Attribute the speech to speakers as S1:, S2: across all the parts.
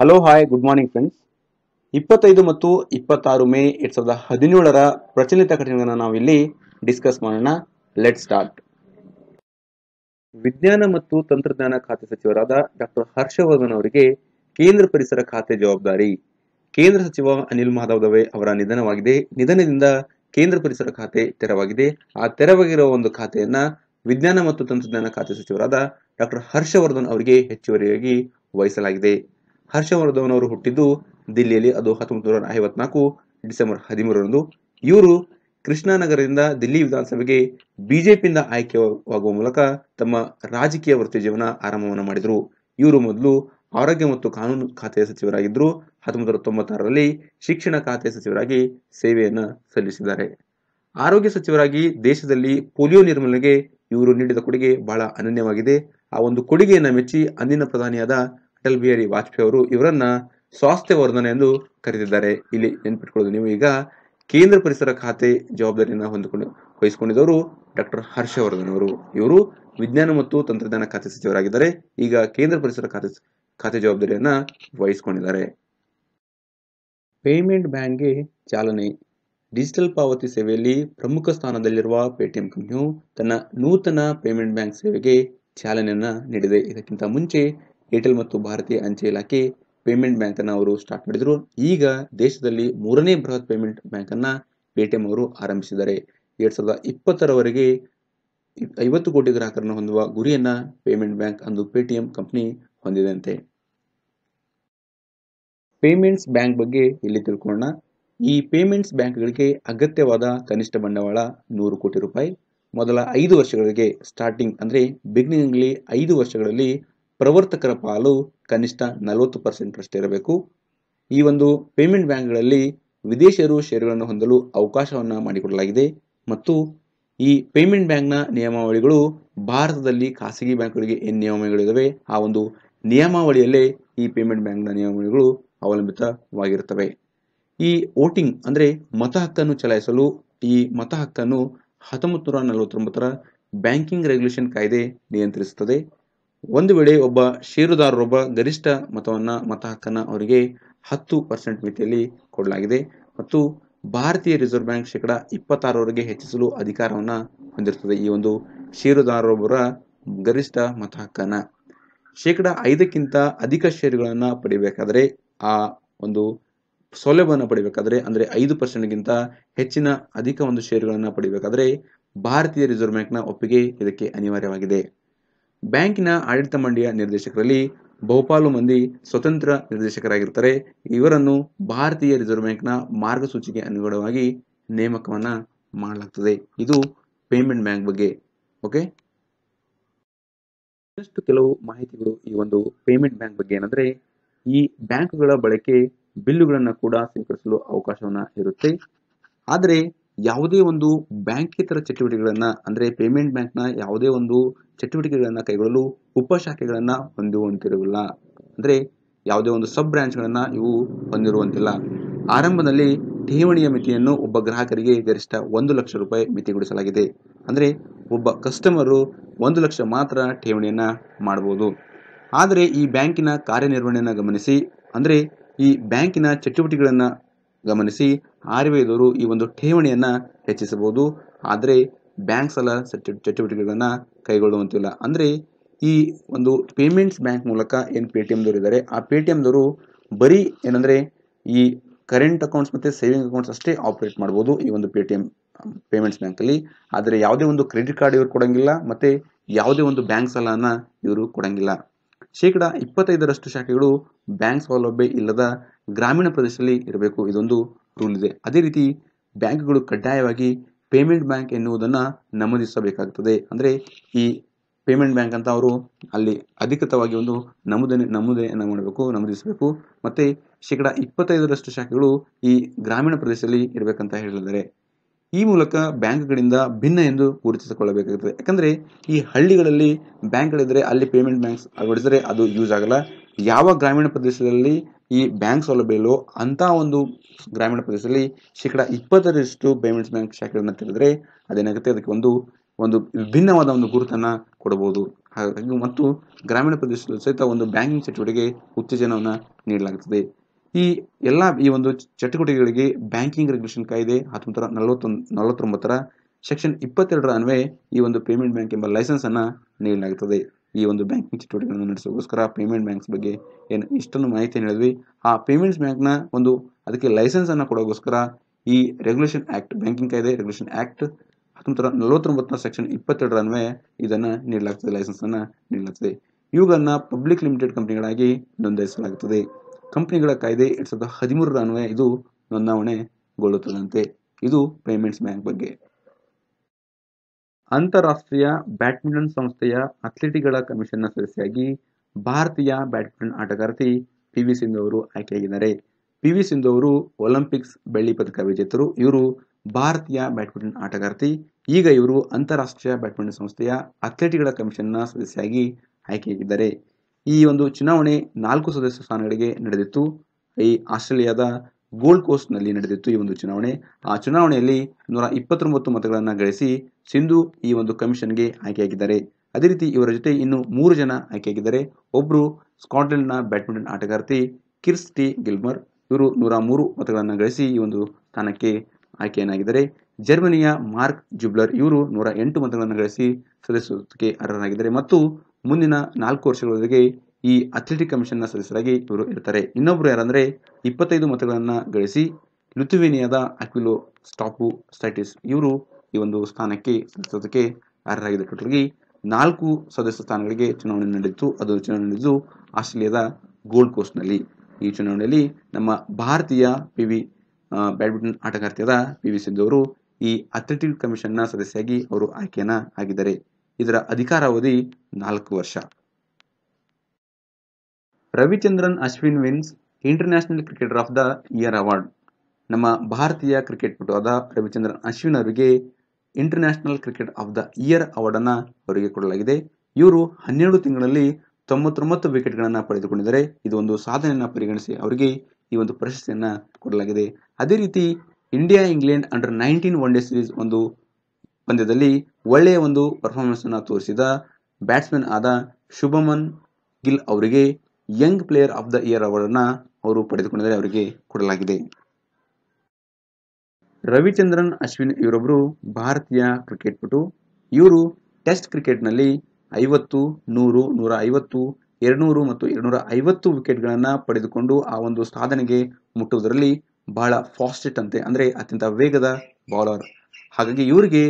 S1: Hello hi good morning friends ಇಪ್ಪತ್ತೈದು ಮತ್ತು ಇಪ್ಪತ್ತಾರು ಮೇ ಎರಡ್ ಸಾವಿರದ ಹದಿನೇಳರ ಪ್ರಚಲಿತ ಘಟನೆಗಳನ್ನು ನಾವಿಲ್ಲಿ ಡಿಸ್ಕಸ್ ಮಾಡೋಣ. ಲೆಟ್ ಸ್ಟಾರ್ಟ್ ವಿಜ್ಞಾನ ಮತ್ತು ತಂತ್ರಜ್ಞಾನ ಖಾತೆ ಸಚಿವರಾದ ಡಾಕ್ಟರ್ ಹರ್ಷವರ್ಧನ್ ಅವರಿಗೆ ಕೇಂದ್ರ ಪರಿಸರ ಖಾತೆ ಜವಾಬ್ದಾರಿ. ಕೇಂದ್ರ ಸಚಿವ ಅನಿಲ್ ಮಾಧವ್ ದವೆ ಅವರ ನಿಧನವಾಗಿದೆ. ನಿಧನದಿಂದ ಕೇಂದ್ರ ಪರಿಸರ ಖಾತೆ ತೆರವಾಗಿದೆ. ಆ ತೆರವಾಗಿರುವ ಒಂದು ಖಾತೆಯನ್ನ ವಿಜ್ಞಾನ ಮತ್ತು ತಂತ್ರಜ್ಞಾನ ಖಾತೆ ಸಚಿವರಾದ ಡಾಕ್ಟರ್ ಹರ್ಷವರ್ಧನ್ ಅವರಿಗೆ ಹೆಚ್ಚುವರಿಯಾಗಿ ವಹಿಸಲಾಗಿದೆ. ಹರ್ಷವರ್ಧನ್ ಅವರು ಹುಟ್ಟಿದ್ದು ದಿಲ್ಲಿಯಲ್ಲಿ ಅದು ಹತ್ತೊಂಬತ್ತು ನೂರ ಐವತ್ನಾಲ್ಕು ಡಿಸೆಂಬರ್ ಹದಿಮೂರರಂದು. ಇವರು ಕೃಷ್ಣಾನಗರದಿಂದ ದಿಲ್ಲಿ ವಿಧಾನಸಭೆಗೆ ಬಿಜೆಪಿಯಿಂದ ಆಯ್ಕೆಯಾಗುವ ಮೂಲಕ ತಮ್ಮ ರಾಜಕೀಯ ವೃತ್ತಿ ಜೀವನ ಆರಂಭವನ್ನು ಮಾಡಿದರು. ಇವರು ಮೊದಲು ಆರೋಗ್ಯ ಮತ್ತು ಕಾನೂನು ಖಾತೆಯ ಸಚಿವರಾಗಿದ್ದರು. ಹತ್ತೊಂಬತ್ತು ನೂರ ತೊಂಬತ್ತಾರರಲ್ಲಿ ಶಿಕ್ಷಣ ಖಾತೆ ಸಚಿವರಾಗಿ ಸೇವೆಯನ್ನು ಸಲ್ಲಿಸಿದ್ದಾರೆ. ಆರೋಗ್ಯ ಸಚಿವರಾಗಿ ದೇಶದಲ್ಲಿ ಪೋಲಿಯೋ ನಿರ್ಮೂಲನೆಗೆ ಇವರು ನೀಡಿದ ಕೊಡುಗೆ ಬಹಳ ಅನನ್ಯವಾಗಿದೆ. ಆ ಒಂದು ಕೊಡುಗೆಯನ್ನು ಮೆಚ್ಚಿ ಅಂದಿನ ಪ್ರಧಾನಿಯಾದ ಅಟಲ್ ಬಿಹಾರಿ ವಾಜಪೇಯಿ ಅವರು ಇವರನ್ನ ಸ್ವಾಸ್ಥ್ಯ ವರ್ಧನೆ ಎಂದು ಕರೆದಿದ್ದಾರೆ. ಇಲ್ಲಿ ನೆನ್ಪಿಟ್ಕೊಳ್ಳೋದು ನೀವು ಈಗ ಕೇಂದ್ರ ಪರಿಸರ ಖಾತೆ ಜವಾಬ್ದಾರಿಯನ್ನು ಹೊಂದಿಕೊಂಡು ವಹಿಸಿಕೊಂಡಿದ್ದವರು ಡಾಕ್ಟರ್ ಹರ್ಷವರ್ಧನ್ ಅವರು. ಇವರು ವಿಜ್ಞಾನ ಮತ್ತು ತಂತ್ರಜ್ಞಾನ ಖಾತೆ ಸಚಿವರಾಗಿದ್ದಾರೆ. ಈಗ ಕೇಂದ್ರ ಪರಿಸರ ಖಾತೆ ಖಾತೆ ಜವಾಬ್ದಾರಿಯನ್ನ ವಹಿಸಿಕೊಂಡಿದ್ದಾರೆ. ಪೇಮೆಂಟ್ ಬ್ಯಾಂಕ್ಗೆ ಚಾಲನೆ. ಡಿಜಿಟಲ್ ಪಾವತಿ ಸೇವೆಯಲ್ಲಿ ಪ್ರಮುಖ ಸ್ಥಾನದಲ್ಲಿರುವ ಪೇಟಿಎಂ ಕಂಪನಿಯು ತನ್ನ ನೂತನ ಪೇಮೆಂಟ್ ಬ್ಯಾಂಕ್ ಸೇವೆಗೆ ಚಾಲನೆಯನ್ನ ನೀಡಿದೆ. ಇದಕ್ಕಿಂತ ಮುಂಚೆ ಏರ್ಟೆಲ್ ಮತ್ತು ಭಾರತೀಯ ಅಂಚೆ ಇಲಾಖೆ ಪೇಮೆಂಟ್ ಬ್ಯಾಂಕ್ ಅನ್ನು ಅವರು ಸ್ಟಾರ್ಟ್ ಮಾಡಿದ್ರು. ಈಗ ದೇಶದಲ್ಲಿ ಮೂರನೇ ಬೃಹತ್ ಪೇಮೆಂಟ್ ಬ್ಯಾಂಕ್ ಅನ್ನ ಪೇಟಿಎಂ ಅವರು ಆರಂಭಿಸಿದ್ದಾರೆ. ಎರಡ್ ಸಾವಿರದ ಇಪ್ಪತ್ತರವರೆಗೆ ಐವತ್ತು ಕೋಟಿ ಗ್ರಾಹಕರನ್ನು ಹೊಂದುವ ಗುರಿಯನ್ನ ಪೇಮೆಂಟ್ ಬ್ಯಾಂಕ್ ಅಂದು ಪೇಟಿಎಂ ಕಂಪನಿ ಹೊಂದಿದಂತೆ. ಪೇಮೆಂಟ್ಸ್ ಬ್ಯಾಂಕ್ ಬಗ್ಗೆ ಇಲ್ಲಿ ತಿಳ್ಕೊಳ್ಳೋಣ. ಈ ಪೇಮೆಂಟ್ಸ್ ಬ್ಯಾಂಕ್ಗಳಿಗೆ ಅಗತ್ಯವಾದ ಕನಿಷ್ಠ ಬಂಡವಾಳ ನೂರು ಕೋಟಿ ರೂಪಾಯಿ. ಮೊದಲ ಐದು ವರ್ಷಗಳಿಗೆ ಸ್ಟಾರ್ಟಿಂಗ್ ಅಂದ್ರೆ ಬಿಗಿನಿಂಗ್ಲಿ ಐದು ವರ್ಷಗಳಲ್ಲಿ ಪ್ರವರ್ತಕರ ಪಾಲು ಕನಿಷ್ಠ ನಲವತ್ತು ಪರ್ಸೆಂಟ್ ಅಷ್ಟೇ ಇರಬೇಕು. ಈ ಒಂದು ಪೇಮೆಂಟ್ ಬ್ಯಾಂಕ್ಗಳಲ್ಲಿ ವಿದೇಶಿಯರು ಷೇರುಗಳನ್ನು ಹೊಂದಲು ಅವಕಾಶವನ್ನು ಮಾಡಿಕೊಡಲಾಗಿದೆ. ಮತ್ತು ಈ ಪೇಮೆಂಟ್ ಬ್ಯಾಂಕ್ನ ನಿಯಮಾವಳಿಗಳು ಭಾರತದಲ್ಲಿ ಖಾಸಗಿ ಬ್ಯಾಂಕ್ಗಳಿಗೆ ಏನು ನಿಯಮಾವಳಿಗಳಿವೆ ಆ ಒಂದು ನಿಯಮಾವಳಿಯಲ್ಲೇ ಈ ಪೇಮೆಂಟ್ ಬ್ಯಾಂಕ್ನ ನಿಯಮಾವಳಿಗಳು ಅವಲಂಬಿತವಾಗಿರುತ್ತವೆ. ಈ ವೋಟಿಂಗ್ ಅಂದರೆ ಮತ ಹಕ್ಕನ್ನು ಚಲಾಯಿಸಲು ಈ ಮತ ಹಕ್ಕನ್ನು ಹತ್ತೊಂಬತ್ತು ನೂರ ನಲವತ್ತೊಂಬತ್ತರ ಬ್ಯಾಂಕಿಂಗ್ ರೆಗ್ಯುಲೇಷನ್ ಕಾಯ್ದೆ ನಿಯಂತ್ರಿಸುತ್ತದೆ. ಒಂದು ವೇಳೆ ಒಬ್ಬ ಷೇರುದಾರರೊಬ್ಬ ಗರಿಷ್ಠ ಮತವನ್ನು ಮತ ಹಕ್ಕನ್ನು ಅವರಿಗೆ ಹತ್ತು ಪರ್ಸೆಂಟ್ ಮಿತಿಯಲ್ಲಿ ಕೊಡಲಾಗಿದೆ ಮತ್ತು ಭಾರತೀಯ ರಿಸರ್ವ್ ಬ್ಯಾಂಕ್ ಶೇಕಡ ಇಪ್ಪತ್ತಾರವರೆಗೆ ಹೆಚ್ಚಿಸಲು ಅಧಿಕಾರವನ್ನು ಹೊಂದಿರುತ್ತದೆ ಈ ಒಂದು ಷೇರುದಾರರೊಬ್ಬರ ಗರಿಷ್ಠ ಮತ ಹಕ್ಕನ್ನು ಶೇಕಡ ಐದಕ್ಕಿಂತ ಅಧಿಕ ಷೇರುಗಳನ್ನು ಪಡಿಬೇಕಾದರೆ ಆ ಒಂದು ಸೌಲಭ್ಯವನ್ನು ಪಡಿಬೇಕಾದರೆ ಅಂದರೆ ಐದು ಪರ್ಸೆಂಟ್ಗಿಂತ ಹೆಚ್ಚಿನ ಅಧಿಕ ಒಂದು ಷೇರುಗಳನ್ನು ಪಡಿಬೇಕಾದರೆ ಭಾರತೀಯ ರಿಸರ್ವ್ ಬ್ಯಾಂಕ್ನ ಒಪ್ಪಿಗೆ ಇದಕ್ಕೆ ಅನಿವಾರ್ಯವಾಗಿದೆ. ಬ್ಯಾಂಕಿನ ಆಡಳಿತ ಮಂಡಳಿಯ ನಿರ್ದೇಶಕರಲ್ಲಿ ಬಹುಪಾಲು ಮಂದಿ ಸ್ವತಂತ್ರ ನಿರ್ದೇಶಕರಾಗಿರ್ತಾರೆ. ಇವರನ್ನು ಭಾರತೀಯ ರಿಸರ್ವ್ ಬ್ಯಾಂಕ್ನ ಮಾರ್ಗಸೂಚಿಗೆ ಅನುಗುಣವಾಗಿ ನೇಮಕವನ್ನ ಮಾಡಲಾಗ್ತದೆ. ಇದು ಪೇಮೆಂಟ್ ಬ್ಯಾಂಕ್ ಬಗ್ಗೆ, ಓಕೆ? ಇನ್ನಷ್ಟು ಕೆಲವು ಮಾಹಿತಿಗಳು ಈ ಒಂದು ಪೇಮೆಂಟ್ ಬ್ಯಾಂಕ್ ಬಗ್ಗೆ ಏನಂದ್ರೆ, ಈ ಬ್ಯಾಂಕ್ಗಳ ಬಳಕೆ ಬಿಲ್ಲುಗಳನ್ನು ಕೂಡ ಸ್ವೀಕರಿಸಲು ಅವಕಾಶವನ್ನ ಇರುತ್ತೆ. ಆದರೆ ಯಾವುದೇ ಒಂದು ಬ್ಯಾಂಕೇತರ ಚಟುವಟಿಕೆಗಳನ್ನ, ಅಂದ್ರೆ ಪೇಮೆಂಟ್ ಬ್ಯಾಂಕ್ನ ಯಾವುದೇ ಒಂದು ಚಟುವಟಿಕೆಗಳನ್ನ ಕೈಗೊಳ್ಳಲು ಉಪಶಾಖೆಗಳನ್ನ ಹೊಂದಿರುವಂತಿರಲಿಲ್ಲ ಅಂದ್ರೆ ಯಾವುದೇ ಒಂದು ಸಬ್ ಬ್ರಾಂಚ್ಗಳನ್ನ ಇವು ಹೊಂದಿರುವಂತಿಲ್ಲ. ಆರಂಭದಲ್ಲಿ ಠೇವಣಿಯ ಮಿತಿಯನ್ನು ಒಬ್ಬ ಗ್ರಾಹಕರಿಗೆ ಗರಿಷ್ಠ ಒಂದು ಲಕ್ಷ ರೂಪಾಯಿ ಮಿತಿಗೊಳಿಸಲಾಗಿದೆ ಅಂದ್ರೆ ಒಬ್ಬ ಕಸ್ಟಮರು ಒಂದು ಲಕ್ಷ ಮಾತ್ರ ಠೇವಣಿಯನ್ನ ಮಾಡಬಹುದು ಆದರೆ ಈ ಬ್ಯಾಂಕಿನ ಕಾರ್ಯನಿರ್ವಹಣೆಯನ್ನು ಗಮನಿಸಿ, ಅಂದ್ರೆ ಈ ಬ್ಯಾಂಕಿನ ಚಟುವಟಿಕೆಗಳನ್ನ ಗಮನಿಸಿ ಆರ್ ಬಿ ಐದವರು ಈ ಒಂದು ಠೇವಣಿಯನ್ನು ಹೆಚ್ಚಿಸಬಹುದು. ಆದರೆ ಬ್ಯಾಂಕ್ ಸಾಲ ಚಟುವಟಿಕೆಗಳನ್ನು ಕೈಗೊಳ್ಳುವಂತಿಲ್ಲ. ಅಂದರೆ, ಈ ಒಂದು ಪೇಮೆಂಟ್ಸ್ ಬ್ಯಾಂಕ್ ಮೂಲಕ ಏನು ಪೇ ಟಿ ಎಮ್ದವರು ಇದ್ದಾರೆ ಆ ಪೇ ಟಿ ಎಮ್ದವರು ಬರೀ ಏನಂದರೆ, ಈ ಕರೆಂಟ್ ಅಕೌಂಟ್ಸ್ ಮತ್ತು ಸೇವಿಂಗ್ ಅಕೌಂಟ್ಸ್ ಅಷ್ಟೇ ಆಪರೇಟ್ ಮಾಡ್ಬೋದು ಈ ಒಂದು ಪೇ ಟಿ ಎಂ ಪೇಮೆಂಟ್ಸ್ ಬ್ಯಾಂಕಲ್ಲಿ ಆದರೆ, ಯಾವುದೇ ಒಂದು ಕ್ರೆಡಿಟ್ ಕಾರ್ಡ್ ಇವರು ಕೊಡೋಂಗಿಲ್ಲ, ಮತ್ತು ಯಾವುದೇ ಒಂದು ಬ್ಯಾಂಕ್ ಸಾಲನ ಇವರು ಕೊಡಂಗಿಲ್ಲ. ಶೇಕಡ ಇಪ್ಪತ್ತೈದರಷ್ಟು ಶಾಖೆಗಳು ಬ್ಯಾಂಕ್ ಸೌಲಭ್ಯ ಇಲ್ಲದ ಗ್ರಾಮೀಣ ಪ್ರದೇಶದಲ್ಲಿ ಇರಬೇಕು ಇದೊಂದು ರೂಲ್ ಇದೆ. ಅದೇ ರೀತಿ ಬ್ಯಾಂಕ್ಗಳು ಕಡ್ಡಾಯವಾಗಿ ಪೇಮೆಂಟ್ ಬ್ಯಾಂಕ್ ಎನ್ನುವುದನ್ನು ನಮೂದಿಸಬೇಕಾಗುತ್ತದೆ ಅಂದ್ರೆ ಈ ಪೇಮೆಂಟ್ ಬ್ಯಾಂಕ್ ಅಂತ ಅವರು ಅಲ್ಲಿ ಅಧಿಕೃತವಾಗಿ ಒಂದು ನಮೂದನೆ ನಮೂದನೆಯನ್ನು ಮಾಡಬೇಕು, ನಮೂದಿಸಬೇಕು. ಮತ್ತೆ ಶೇಕಡ ಇಪ್ಪತ್ತೈದರಷ್ಟು ಶಾಖೆಗಳು ಈ ಗ್ರಾಮೀಣ ಪ್ರದೇಶದಲ್ಲಿ ಇರಬೇಕಂತ ಹೇಳಿದ್ದಾರೆ. ಈ ಮೂಲಕ ಬ್ಯಾಂಕ್ಗಳಿಂದ ಭಿನ್ನ ಎಂದು ಗುರುತಿಸಿಕೊಳ್ಳಬೇಕಾಗುತ್ತದೆ. ಯಾಕಂದರೆ ಈ ಹಳ್ಳಿಗಳಲ್ಲಿ ಬ್ಯಾಂಕ್ಗಳಿದ್ದರೆ ಅಲ್ಲಿ ಪೇಮೆಂಟ್ ಬ್ಯಾಂಕ್ಸ್ ಅಳವಡಿಸಿದರೆ ಅದು ಯೂಸ್ ಆಗಲ್ಲ. ಯಾವ ಗ್ರಾಮೀಣ ಪ್ರದೇಶದಲ್ಲಿ ಈ ಬ್ಯಾಂಕ್ ಸೌಲಭ್ಯ ಇಲ್ಲೋ ಅಂಥ ಒಂದು ಗ್ರಾಮೀಣ ಪ್ರದೇಶದಲ್ಲಿ ಶೇಕಡ ಇಪ್ಪತ್ತರಷ್ಟು ಪೇಮೆಂಟ್ಸ್ ಬ್ಯಾಂಕ್ ಶಾಖೆಗಳನ್ನು ತೆರೆದರೆ ಅದೇನಾಗುತ್ತೆ? ಅದಕ್ಕೆ ಒಂದು ಒಂದು ವಿಭಿನ್ನವಾದ ಒಂದು ಗುರುತನ್ನು ಕೊಡಬಹುದು. ಹಾಗಾಗಿ ಮತ್ತು ಗ್ರಾಮೀಣ ಪ್ರದೇಶದಲ್ಲಿ ಸಹಿತ ಒಂದು ಬ್ಯಾಂಕಿಂಗ್ ಚಟುವಟಿಕೆಗೆ ಉತ್ತೇಜನವನ್ನು ನೀಡಲಾಗುತ್ತದೆ. ಈ ಎಲ್ಲ ಈ ಒಂದು ಚಟುವಟಿಕೆಗಳಿಗೆ ಬ್ಯಾಂಕಿಂಗ್ ರೆಗ್ಯುಲೇಷನ್ ಕಾಯ್ದೆ ಹತ್ತೊಂಬತ್ತರ ನಲವತ್ತೊಂದು, ನಲವತ್ತೊಂಬತ್ತರ ಸೆಕ್ಷನ್ ಇಪ್ಪತ್ತೆರಡರ ಅನ್ವಯ ಈ ಒಂದು ಪೇಮೆಂಟ್ ಬ್ಯಾಂಕ್ ಎಂಬ ಲೈಸೆನ್ಸ್ ಅನ್ನ ನೀಡಲಾಗುತ್ತದೆ. ಈ ಒಂದು ಬ್ಯಾಂಕಿಂಗ್ ಚಟುವಟಿಕೆಗಳನ್ನು ನಡೆಸೋಗೋಸ್ಕರ ಪೇಮೆಂಟ್ ಬ್ಯಾಂಕ್ಸ್ ಬಗ್ಗೆ ಏನು ಇಷ್ಟೊಂದು ಮಾಹಿತಿ ಹೇಳಿದ್ವಿ. ಆ ಪೇಮೆಂಟ್ಸ್ ಬ್ಯಾಂಕ್ನ ಒಂದು ಅದಕ್ಕೆ ಲೈಸೆನ್ಸ್ ಅನ್ನು ಕೊಡೋಗೋಸ್ಕರ ಈ ರೆಗ್ಯುಲೇಷನ್ ಆಕ್ಟ್ ಬ್ಯಾಂಕಿಂಗ್ ಕಾಯ್ದೆ ರೆಗ್ಯುಲೇಷನ್ ಆಕ್ಟ್ ಹತ್ತೊಂಬತ್ತರ ನಲವತ್ತೊಂಬತ್ತರ ಸೆಕ್ಷನ್ ಇಪ್ಪತ್ತೆರಡರ ಅನ್ವಯ ಇದನ್ನ ನೀಡಲಾಗ್ತದೆ ಲೈಸೆನ್ಸ್ ಅನ್ನ ನೀಡಲಾಗ್ತದೆ ಇವುಗಳನ್ನು ಪಬ್ಲಿಕ್ ಲಿಮಿಟೆಡ್ ಕಂಪ್ನಿಗಳಾಗಿ ನೋಂದಾಯಿಸಲಾಗುತ್ತದೆ. ಕಂಪನಿಗಳ ಕಾಯ್ದೆ ಎರಡ್ ಸಾವಿರದ ಹದಿಮೂರರ ಅನ್ವಯ ಇದು ನೋಂದಾವಣೆಗೊಳ್ಳುತ್ತದಂತೆ. ಇದು ಪೇಮೆಂಟ್ಸ್ ಬ್ಯಾಂಕ್ ಬಗ್ಗೆ. ಅಂತಾರಾಷ್ಟ್ರೀಯ ಬ್ಯಾಡ್ಮಿಂಟನ್ ಸಂಸ್ಥೆಯ ಅಥ್ಲೆಟಿಕ್ಗಳ ಕಮಿಷನ್ನ ಸದಸ್ಯಾಗಿ ಭಾರತೀಯ ಬ್ಯಾಡ್ಮಿಂಟನ್ ಆಟಗಾರ್ತಿ ಪಿ ವಿ ಸಿಂಧು ಅವರು ಆಯ್ಕೆಯಾಗಿದ್ದಾರೆ. ಪಿ ವಿ ಸಿಂಧು ಅವರು ಒಲಿಂಪಿಕ್ಸ್ ಬೆಳ್ಳಿ ಪದಕ ವಿಜೇತರು. ಇವರು ಭಾರತೀಯ ಬ್ಯಾಡ್ಮಿಂಟನ್ ಆಟಗಾರ್ತಿ. ಈಗ ಇವರು ಅಂತಾರಾಷ್ಟ್ರೀಯ ಬ್ಯಾಡ್ಮಿಂಟನ್ ಸಂಸ್ಥೆಯ ಅಥ್ಲೆಟಿಕ್ಗಳ ಕಮಿಷನ್ನ ಸದಸ್ಯಾಗಿ ಆಯ್ಕೆಯಾಗಿದ್ದಾರೆ. ಈ ಒಂದು ಚುನಾವಣೆ ನಾಲ್ಕು ಸದಸ್ಯ ಸ್ಥಾನಗಳಿಗೆ ನಡೆದಿತ್ತು. ಈ ಆಸ್ಟ್ರೇಲಿಯಾದ ಗೋಲ್ಡ್ ಕೋಸ್ಟ್ನಲ್ಲಿ ನಡೆದಿತ್ತು ಈ ಒಂದು ಚುನಾವಣೆ. ಆ ಚುನಾವಣೆಯಲ್ಲಿ ನೂರ ಇಪ್ಪತ್ತೊಂಬತ್ತು ಮತಗಳನ್ನು ಗಳಿಸಿ ಸಿಂಧು ಈ ಒಂದು ಕಮಿಷನ್ಗೆ ಆಯ್ಕೆಯಾಗಿದ್ದಾರೆ. ಅದೇ ರೀತಿ ಇವರ ಜೊತೆ ಇನ್ನು ಮೂರು ಜನ ಆಯ್ಕೆಯಾಗಿದ್ದಾರೆ. ಒಬ್ಬರು ಸ್ಕಾಟ್ಲೆಂಡ್ನ ಬ್ಯಾಡ್ಮಿಂಟನ್ ಆಟಗಾರ್ತಿ ಕಿರ್ಸ್ಟಿ ಗಿಲ್ಮರ್. ಇವರು ನೂರ ಮೂರು ಮತಗಳನ್ನು ಗಳಿಸಿ ಈ ಒಂದು ಸ್ಥಾನಕ್ಕೆ ಆಯ್ಕೆಯನ್ನಾಗಿದ್ದಾರೆ. ಜರ್ಮನಿಯ ಮಾರ್ಕ್ ಜುಬ್ಲರ್ ಇವರು ನೂರ ಎಂಟು ಮತಗಳನ್ನು ಗಳಿಸಿ ಸದಸ್ಯತ್ವಕ್ಕೆ ಅರ್ಹರಾಗಿದ್ದಾರೆ. ಮತ್ತು ಮುಂದಿನ ನಾಲ್ಕು ವರ್ಷಗಳವರೆಗೆ ಈ ಅಥ್ಲೆಟಿಕ್ ಕಮಿಷನ್ನ ಸದಸ್ಯರಾಗಿ ಇವರು ಇರ್ತಾರೆ ಇನ್ನೊಬ್ರು ಯಾರಂದರೆ ಇಪ್ಪತ್ತೈದು ಮತಗಳನ್ನು ಗಳಿಸಿ ಲುಥುವೇನಿಯಾದ ಅಕ್ವಿಲೋ ಸ್ಟಾಪು ಸ್ಟಾಟಿಸ್ ಇವರು ಈ ಒಂದು ಸ್ಥಾನಕ್ಕೆ ಸದಸ್ಯತ್ವಕ್ಕೆ ಅರ್ಹರಾಗಿದೆ ಟೋಟಲ್ಗೆ ನಾಲ್ಕು ಸದಸ್ಯ ಸ್ಥಾನಗಳಿಗೆ ಚುನಾವಣೆ ನಡೆಯಿತು ಅದು ಚುನಾವಣೆ ನಡೆದು ಆಸ್ಟ್ರೇಲಿಯಾದ ಗೋಲ್ಡ್ ಕೋಸ್ಟ್ನಲ್ಲಿ. ಈ ಚುನಾವಣೆಯಲ್ಲಿ ನಮ್ಮ ಭಾರತೀಯ ಪಿ ವಿ ಬ್ಯಾಡ್ಮಿಂಟನ್ ಆಟಗಾರ್ತಿಯಾದ ಪಿ ವಿ ಸಿಂಧು ಅವರು ಈ ಅಥ್ಲೆಟಿಕ್ ಕಮಿಷನ್ನ ಸದಸ್ಯಾಗಿ ಅವರು ಆಯ್ಕೆಯನ್ನು ಆಗಿದ್ದಾರೆ. ಇದರ ಅಧಿಕಾರಾವಧಿ ನಾಲ್ಕು ವರ್ಷ. Ravichandran, Ashwin wins, international cricketer of the year award. ನಮ್ಮ ಭಾರತೀಯ ಕ್ರಿಕೆಟ್ ಪಟು ಆದ ರವಿಚಂದ್ರನ್, ಅಶ್ವಿನ್ ಅವರಿಗೆ international cricket of the year award ಅನ್ನ ಅವರಿಗೆ ಕೊಡಲಾಗಿದೆ. ಇವರು ಹನ್ನೆರಡು ತಿಂಗಳಲ್ಲಿ ತೊಂಬತ್ತೊಂಬತ್ತು ವಿಕೆಟ್ಗಳನ್ನು ಪಡೆದುಕೊಂಡಿದ್ದಾರೆ. ಇದು ಒಂದು ಸಾಧನೆಯನ್ನ ಪರಿಗಣಿಸಿ ಅವರಿಗೆ ಈ ಒಂದು ಪ್ರಶಸ್ತಿಯನ್ನ ಕೊಡಲಾಗಿದೆ. ಅದೇ ರೀತಿ India England under nineteen one day series ಒಂದು ಪಂದ್ಯದಲ್ಲಿ ಒಳ್ಳೆಯ ಒಂದು ಪರ್ಫಾರ್ಮೆನ್ಸ್ ಅನ್ನ ತೋರಿಸಿದ ಬ್ಯಾಟ್ಸ್ಮನ್ ಆದ ಶುಭಮನ್ ಗಿಲ್ ಅವರಿಗೆ young player of the year award ಅನ್ನ ಅವರು ಪಡೆದುಕೊಂಡಿದ್ದಾರೆ, ಅವರಿಗೆ ಕೊಡಲಾಗಿದೆ. ರವಿಚಂದ್ರನ್, ಅಶ್ವಿನ್ ಇವರೊಬ್ಬರು ಭಾರತೀಯ ಕ್ರಿಕೆಟ್ ಪಟು. ಇವರು ಟೆಸ್ಟ್ ಕ್ರಿಕೆಟ್ನಲ್ಲಿ ಐವತ್ತು, ನೂರು, ನೂರ ಐವತ್ತು, ಎರಡ್ನೂರು ಮತ್ತು ಎರಡ್ನೂರ ಐವತ್ತು ವಿಕೆಟ್ಗಳನ್ನು ಪಡೆದುಕೊಂಡು ಆ ಒಂದು ಸಾಧನೆಗೆ ಮುಟ್ಟುವುದರಲ್ಲಿ ಬಹಳ ಫಾಸ್ಟೆಸ್ಟ್ ಅಂತೆ, ಅಂದರೆ ಅತ್ಯಂತ ವೇಗದ ಬೌಲರ್ ಹಾಗಾಗಿ ಇವರಿಗೆ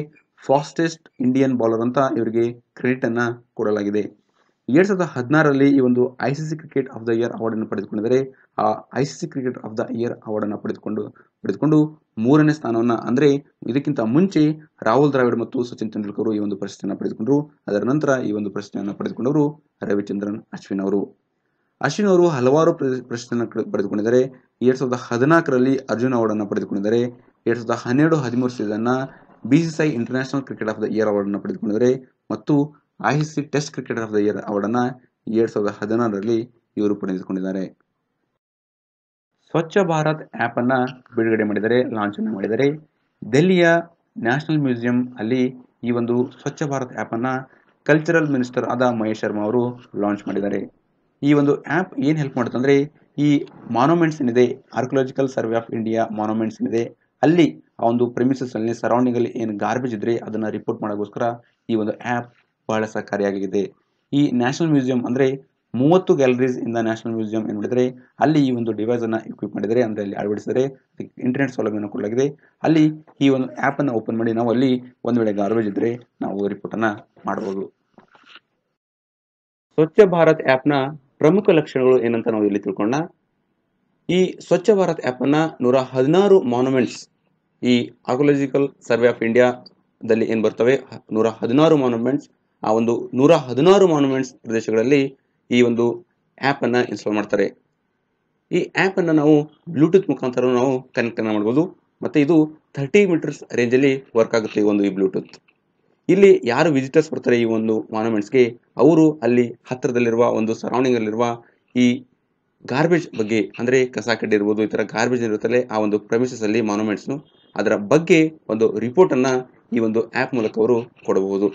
S1: ಫಾಸ್ಟೆಸ್ಟ್ ಇಂಡಿಯನ್ ಬೌಲರ್ ಅಂತ ಇವರಿಗೆ ಕ್ರೆಡಿಟ್ ಅನ್ನ ಕೊಡಲಾಗಿದೆ. ಎರಡ್ ಸಾವಿರದ ಹದಿನಾರರಲ್ಲಿ ಈ ಒಂದು C cricket of the year award ಅನ್ನು ಪಡೆದುಕೊಂಡಿದ್ದಾರೆ. ಆ I C C cricket of the year award ಅನ್ನು ಪಡೆದುಕೊಂಡು ಪಡೆದುಕೊಂಡು ಮೂರನೇ ಸ್ಥಾನವನ್ನು ಅಂದ್ರೆ ಇದಕ್ಕಿಂತ ಮುಂಚೆ ರಾಹುಲ್ ದ್ರಾವಿಡ್ ಮತ್ತು ಸಚಿನ್ ತೆಂಡೂಲ್ಕರ್ ಈ ಒಂದು ಪ್ರಶಸ್ತಿಯನ್ನು ಪಡೆದುಕೊಂಡರು. ಅದರ ನಂತರ ಈ ಒಂದು ಪ್ರಶಸ್ತಿಯನ್ನು ಪಡೆದುಕೊಂಡವರು ರವಿಚಂದ್ರನ್, ಅಶ್ವಿನ್ ಅವರು. ಅಶ್ವಿನ್ ಅವರು ಹಲವಾರು ಪ್ರ- ಪ್ರಶಸ್ತಿಯನ್ನು ಪಡೆದುಕೊಂಡಿದ್ದಾರೆ. ಎರಡ್ ಸಾವಿರದ ಹದಿನಾಲ್ಕರಲ್ಲಿ ಅರ್ಜುನ್ ಅವಾರ್ಡ್ ಅನ್ನು ಪಡೆದುಕೊಂಡಿದ್ದಾರೆ. ಎರಡ್ ಸಾವಿರದ ಹನ್ನೆರಡು ಹದಿಮೂರು ಸೀಸನ್ನ BCCI international cricket of the year award ಅನ್ನು ಪಡೆದುಕೊಂಡಿದ್ದಾರೆ ಮತ್ತು ICC test cricketer of the year award ಅನ್ನು ಎರಡ್ ಸಾವಿರದ ಹದಿನಾರರಲ್ಲಿ ಇವರು ಪಡೆದುಕೊಂಡಿದ್ದಾರೆ. ಸ್ವಚ್ಛ ಭಾರತ್ ಆ್ಯಪ್ ಅನ್ನು ಬಿಡುಗಡೆ ಮಾಡಿದರೆ ಲಾಂಚ್ ಅನ್ನು ಮಾಡಿದರೆ ದೆಹಲಿಯ ನ್ಯಾಷನಲ್ ಮ್ಯೂಸಿಯಂ ಅಲ್ಲಿ ಈ ಒಂದು ಸ್ವಚ್ಛ ಭಾರತ್ ಆ್ಯಪ್ ಅನ್ನ ಕಲ್ಚರಲ್ ಮಿನಿಸ್ಟರ್ ಆದ ಮಹೇಶ್ ಶರ್ಮಾ ಅವರು ಲಾಂಚ್ ಮಾಡಿದ್ದಾರೆ. ಈ ಒಂದು ಆ್ಯಪ್ ಏನು ಹೆಲ್ಪ್ ಮಾಡುತ್ತೆ ಅಂದರೆ ಈ ಮಾನ್ಯುಮೆಂಟ್ಸ್ ಏನಿದೆ archaeological survey of India monuments ಏನಿದೆ, ಅಲ್ಲಿ ಆ ಒಂದು ಪ್ರೆಮಿಸಸ್ ಅಲ್ಲಿ ಸರೌಂಡಿಂಗ್ ಅಲ್ಲಿ ಏನು ಗಾರ್ಬೇಜ್ ಇದ್ರೆ ಅದನ್ನ ರಿಪೋರ್ಟ್ ಮಾಡೋಕ್ಕೋಸ್ಕರ ಈ ಒಂದು ಆ್ಯಪ್ ಬಹಳ ಸಹಕಾರಿಯಾಗಿದೆ. ಈ ನ್ಯಾಷನಲ್ ಮ್ಯೂಸಿಯಂ ಅಂದ್ರೆ ಮೂವತ್ತು ಗ್ಯಾಲರೀಸ್ ಇಂದ ನ್ಯಾಷನಲ್ ಮ್ಯೂಸಿಯಂ ಏನು ಮಾಡಿದರೆ, ಅಲ್ಲಿ ಈ ಒಂದು ಡಿವೈಸ್ ಅನ್ನ ಇಕ್ವಿಪ್ ಮಾಡಿದರೆ, ಅಂದ್ರೆ ಅಲ್ಲಿ ಅಳವಡಿಸಿದರೆ ಇಂಟರ್ನೆಟ್ ಸೌಲಭ್ಯವನ್ನು ಕೊಡಲಾಗಿದೆ. ಅಲ್ಲಿ ಈ ಒಂದು ಆ್ಯಪ್ ಅನ್ನ ಓಪನ್ ಮಾಡಿ ನಾವು ಅಲ್ಲಿ ಒಂದು ವೇಳೆ ಗಾರ್ಬೇಜ್ ಇದ್ರೆ ನಾವು ರಿಪೋರ್ಟ್ ಅನ್ನ ಮಾಡಬಹುದು ಸ್ವಚ್ಛ ಭಾರತ್ ಆ್ಯಪ್ನ ಪ್ರಮುಖ ಲಕ್ಷಣಗಳು ಏನಂತ ನಾವು ಇಲ್ಲಿ ತಿಳ್ಕೊಂಡ ಈ ಸ್ವಚ್ಛ ಭಾರತ್ ಆ್ಯಪ್ ಅನ್ನ ನೂರ ಹದಿನಾರು ಮಾನ್ಯುಮೆಂಟ್ಸ್ ಈ ಆರ್ಕೊಲಾಜಿಕಲ್ ಸರ್ವೆ ಆಫ್ ಇಂಡಿಯಾದಲ್ಲಿ ಏನು ಬರ್ತವೆ? ನೂರ ಹದಿನಾರು ಮಾನ್ಯುಮೆಂಟ್ಸ್ ಆ ಒಂದು ನೂರ ಹದಿನಾರು ಮಾನ್ಯುಮೆಂಟ್ಸ್ ಪ್ರದೇಶಗಳಲ್ಲಿ ಈ ಒಂದು ಆ್ಯಪನ್ನು ಇನ್ಸ್ಟಾಲ್ ಮಾಡ್ತಾರೆ. ಈ ಆ್ಯಪನ್ನು ನಾವು ಬ್ಲೂಟೂತ್ ಮುಖಾಂತರ ನಾವು ಕನೆಕ್ಟ್ ಅನ್ನ ಮಾಡ್ಬೋದು. ಮತ್ತೆ ಇದು ಥರ್ಟಿ ಮೀಟರ್ಸ್ ರೇಂಜಲ್ಲಿ ವರ್ಕ್ ಆಗುತ್ತೆ ಈ ಒಂದು ಈ ಬ್ಲೂಟೂತ್ ಇಲ್ಲಿ ಯಾರು ವಿಸಿಟರ್ಸ್ ಬರ್ತಾರೆ ಈ ಒಂದು ಮಾನ್ಯುಮೆಂಟ್ಸ್ಗೆ ಅವರು ಅಲ್ಲಿ ಹತ್ತಿರದಲ್ಲಿರುವ ಒಂದು ಸರೌಂಡಿಂಗ್ ಅಲ್ಲಿರುವ ಈ ಗಾರ್ಬೇಜ್ ಬಗ್ಗೆ, ಅಂದ್ರೆ ಕಸ ಕಡ್ಡಿ ಇರ್ಬೋದು, ಈ ಥರ ಗಾರ್ಬೇಜ್ ಇರುತ್ತಲ್ಲ ಆ ಒಂದು ಪ್ರಮಿಸಸ್ ಅಲ್ಲಿ ಮಾನ್ಯುಮೆಂಟ್ಸ್ ಅದರ ಬಗ್ಗೆ ಒಂದು ರಿಪೋರ್ಟನ್ನು ಈ ಒಂದು ಆ್ಯಪ್ ಮೂಲಕ ಅವರು ಕೊಡಬಹುದು.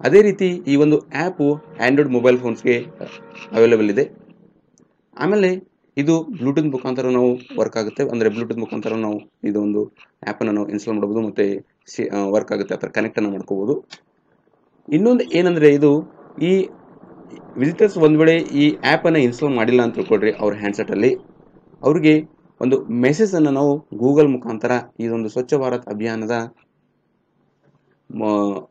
S1: ಅದೇ ರೀತಿ ಈ ಒಂದು ಆ್ಯಪು ಆ್ಯಂಡ್ರಾಯ್ಡ್ ಮೊಬೈಲ್ ಫೋನ್ಸ್ಗೆ ಅವೈಲೇಬಲ್ ಇದೆ. ಆಮೇಲೆ ಇದು ಬ್ಲೂಟೂತ್ ಮುಖಾಂತರ ನಾವು ವರ್ಕ್ ಆಗುತ್ತೆ. ಅಂದರೆ ಬ್ಲೂಟೂತ್ ಮುಖಾಂತರ ನಾವು ಇದು ಒಂದು ಆ್ಯಪನ್ನು ನಾವು ಇನ್ಸ್ಟಾಲ್ ಮಾಡ್ಬೋದು ಮತ್ತು ಸಿ ವರ್ಕ್ ಆಗುತ್ತೆ. ಅಥವಾ ಕನೆಕ್ಟನ್ನು ಮಾಡ್ಕೋಬೋದು ಇನ್ನೊಂದು ಏನಂದರೆ ಇದು ಈ ವಿಸಿಟರ್ಸ್ ಒಂದು ವೇಳೆ ಈ ಆ್ಯಪನ್ನು ಇನ್ಸ್ಟಾಲ್ ಮಾಡಿಲ್ಲ ಅಂತ ತಿಳ್ಕೊಳ್ರಿ ಅವ್ರ ಹ್ಯಾಂಡ್ಸೆಟಲ್ಲಿ ಅವ್ರಿಗೆ ಒಂದು ಮೆಸೇಜ್ ಅನ್ನು ನಾವು ಗೂಗಲ್ ಮುಖಾಂತರ ಇದೊಂದು ಸ್ವಚ್ಛ ಭಾರತ್ ಅಭಿಯಾನದ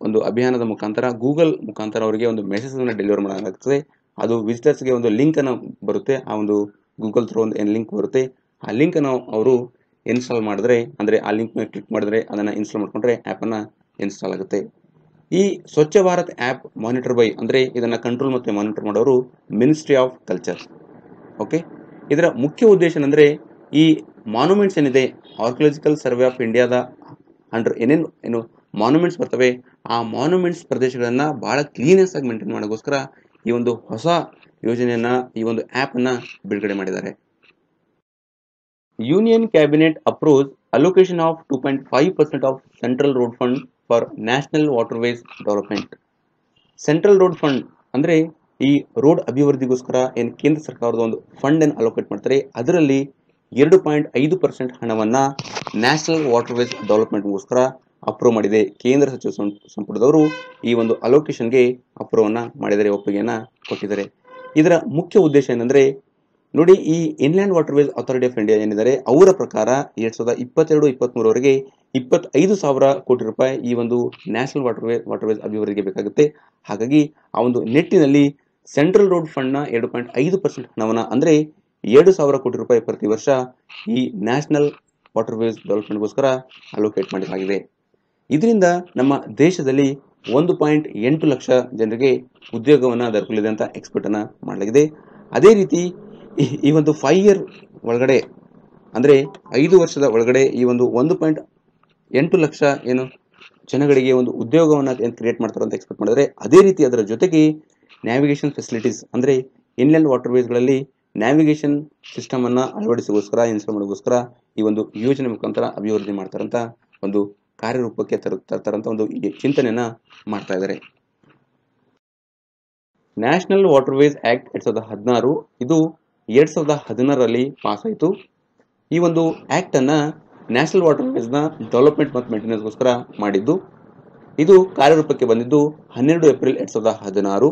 S1: ಒಂದು ಅಭಿಯಾನದ ಮುಖಾಂತರ ಗೂಗಲ್ ಮುಖಾಂತರ ಅವರಿಗೆ ಒಂದು ಮೆಸೇಜ್ ಅನ್ನು ಡೆಲಿವರ್ ಮಾಡಲಾಗ್ತದೆ. ಅದು ವಿಸಿಟರ್ಸ್ಗೆ ಒಂದು ಲಿಂಕ್ ಅನ್ನು ಬರುತ್ತೆ. ಆ ಒಂದು ಗೂಗಲ್ ಥ್ರೂ ಒಂದು ಏನು ಲಿಂಕ್ ಬರುತ್ತೆ. ಆ ಲಿಂಕ್ ಅನ್ನು ಅವರು ಇನ್ಸ್ಟಾಲ್ ಮಾಡಿದ್ರೆ, ಅಂದರೆ ಆ ಲಿಂಕ್ ಮೇಲೆ ಕ್ಲಿಕ್ ಮಾಡಿದ್ರೆ ಅದನ್ನು ಇನ್ಸ್ಟಾಲ್ ಮಾಡಿಕೊಂಡ್ರೆ ಆ್ಯಪನ್ನು ಇನ್ಸ್ಟಾಲ್ ಆಗುತ್ತೆ. ಈ ಸ್ವಚ್ಛ ಭಾರತ್ ಆ್ಯಪ್ ಮಾನಿಟರ್ ಬೈ ಅಂದರೆ ಇದನ್ನು ಕಂಟ್ರೋಲ್ ಮತ್ತು ಮಾನಿಟರ್ ಮಾಡೋರು ಮಿನಿಸ್ಟ್ರಿ ಆಫ್ ಕಲ್ಚರ್ ಓಕೆ ಇದರ ಮುಖ್ಯ ಉದ್ದೇಶ ಈ ಮಾನ್ಯುಮೆಂಟ್ಸ್ ಏನಿದೆ ಆರ್ಕಿಯಾಲಜಿಕಲ್ ಸರ್ವೆ ಆಫ್ ಇಂಡಿಯಾದ ಅಂಡರ್ ಏನೇನು, ಏನು ಮಾನ್ಯುಮೆಂಟ್ಸ್ ಬರ್ತವೆ, ಆ ಮಾನ್ಯುಮೆಂಟ್ಸ್ ಪ್ರದೇಶಗಳನ್ನು ಭಾಳ ಕ್ಲೀನೆಸ್ ಆಗಿ ಮೇಂಟೈನ್ ಮಾಡೋಕ್ಕೋಸ್ಕರ ಈ ಒಂದು ಹೊಸ ಯೋಜನೆಯನ್ನು, ಈ ಒಂದು ಆ್ಯಪನ್ನು ಬಿಡುಗಡೆ ಮಾಡಿದ್ದಾರೆ. Union cabinet approves allocation of two point five percent of central road fund for national waterways development central road fund ಅಂದರೆ ಈ ರೋಡ್ ಅಭಿವೃದ್ಧಿಗೋಸ್ಕರ ಏನು ಕೇಂದ್ರ ಸರ್ಕಾರದ ಒಂದು ಫಂಡ್ ಅನ್ನು ಅಲೋಕೇಟ್ ಮಾಡ್ತಾರೆ, ಅದರಲ್ಲಿ ಎರಡು ಪಾಯಿಂಟ್ ಐದು ಪರ್ಸೆಂಟ್ ಹಣವನ್ನು ನ್ಯಾಷನಲ್ ವಾಟರ್ವೇಸ್ ಡೆವಲಪ್ಮೆಂಟ್ಗೋಸ್ಕರ ಅಪ್ರೂವ್ ಮಾಡಿದೆ ಕೇಂದ್ರ ಸಚಿವ ಸಂಪುಟದವರು ಈ ಒಂದು ಅಲೋಕೇಶನ್ಗೆ ಅಪ್ರೂವನ್ನು ಮಾಡಿದರೆ ಒಪ್ಪಿಗೆಯನ್ನು ಕೊಟ್ಟಿದ್ದಾರೆ. ಇದರ ಮುಖ್ಯ ಉದ್ದೇಶ ಏನಂದರೆ, ನೋಡಿ ಈ inland waterways authority of India ಏನಿದ್ದಾರೆ, ಅವರ ಪ್ರಕಾರ ಎರಡ್ ಸಾವಿರದ ಇಪ್ಪತ್ತೆರಡು ಇಪ್ಪತ್ತ್ಮೂರವರೆಗೆ ಇಪ್ಪತ್ತೈದು ಸಾವಿರ ಕೋಟಿ ರೂಪಾಯಿ ಈ ಒಂದು ನ್ಯಾಷನಲ್ ವಾಟರ್ವೇ ವಾಟರ್ವೇಸ್ ಅಭಿವೃದ್ಧಿಗೆ ಬೇಕಾಗುತ್ತೆ. ಹಾಗಾಗಿ ಆ ಒಂದು ನಿಟ್ಟಿನಲ್ಲಿ ಸೆಂಟ್ರಲ್ ರೋಡ್ ಫಂಡ್ನ ಎರಡು ಪಾಯಿಂಟ್ ಐದು ಪರ್ಸೆಂಟ್ ಹಣವನ್ನು ಅಂದರೆ ಏಳು ಸಾವಿರ ಕೋಟಿ ರೂಪಾಯಿ ಪ್ರತಿ ವರ್ಷ ಈ ನ್ಯಾಷನಲ್ ವಾಟರ್ವೇಸ್ ಡೆವಲಪ್ಮೆಂಟ್ಗೋಸ್ಕರ ಅಲೋಕೇಟ್ ಮಾಡಲಾಗಿದೆ ಇದರಿಂದ ನಮ್ಮ ದೇಶದಲ್ಲಿ ಒಂದು ಪಾಯಿಂಟ್ ಎಂಟು ಲಕ್ಷ ಜನರಿಗೆ ಉದ್ಯೋಗವನ್ನು ದೊರಕಲಿದೆ ಅಂತ ಎಕ್ಸ್ಪೆಕ್ಟನ್ನು ಮಾಡಲಾಗಿದೆ. ಅದೇ ರೀತಿ ಈ- ಈ ಒಂದು ಫೈವ್ ಇಯರ್ ಒಳಗಡೆ, ಅಂದರೆ ಐದು ವರ್ಷದ ಒಳಗಡೆ ಈ ಒಂದು ಒಂದು ಪಾಯಿಂಟ್ ಎಂಟು ಲಕ್ಷ ಏನು ಜನಗಳಿಗೆ ಒಂದು ಉದ್ಯೋಗವನ್ನು ಏನು ಕ್ರಿಯೇಟ್ ಮಾಡ್ತಾರೆ ಅಂತ ಎಕ್ಸ್ಪೆಕ್ಟ್ ಮಾಡಿದರೆ ಅದೇ ರೀತಿ ಅದರ ಜೊತೆಗೆ ನ್ಯಾವಿಗೇಷನ್ ಫೆಸಿಲಿಟೀಸ್ ಅಂದರೆ ಇನ್ಲ್ಯಾಂಡ್ ವಾಟರ್ವೇಸ್ಗಳಲ್ಲಿ ನ್ಯಾವಿಗೇಷನ್ ಸಿಸ್ಟಮನ್ನು ಅಳವಡಿಸೋಗೋಸ್ಕರ ಇನ್ಸ್ಟಾಲ್ ಮಾಡೋಕ್ಕೋಸ್ಕರ ಈ ಒಂದು ಯೋಜನೆ ಮುಖಾಂತರ ಅಭಿವೃದ್ಧಿ ಮಾಡ್ತಾರಂತ ಒಂದು ಕಾರ್ಯರೂಪಕ್ಕೆ ತರ ತರ್ತಾರಂತ ಒಂದು ಚಿಂತನೆಯನ್ನು ಮಾಡ್ತಾ ಇದ್ದಾರೆ ನ್ಯಾಷನಲ್ ವಾಟರ್ವೇಸ್ ಆಕ್ಟ್ ಎರಡ್ ಸಾವಿರದ ಹದಿನಾರು ಇದು ಎರಡ್ ಸಾವಿರದ ಹದಿನಾರರಲ್ಲಿ ಪಾಸ್ ಆಯಿತು ಈ ಒಂದು ಆಕ್ಟ್ ಅನ್ನ ನ್ಯಾಷನಲ್ ವಾಟರ್ವೇಸ್ನ ಡೆವಲಪ್ಮೆಂಟ್ ಮತ್ತು ಮೇಂಟೆನೆನ್ಸ್ಗೋಸ್ಕರ ಮಾಡಿದ್ದು. ಇದು ಕಾರ್ಯರೂಪಕ್ಕೆ ಬಂದಿದ್ದು ಹನ್ನೆರಡು ಏಪ್ರಿಲ್ ಎರಡ್ ಸಾವಿರದ ಹದಿನಾರು.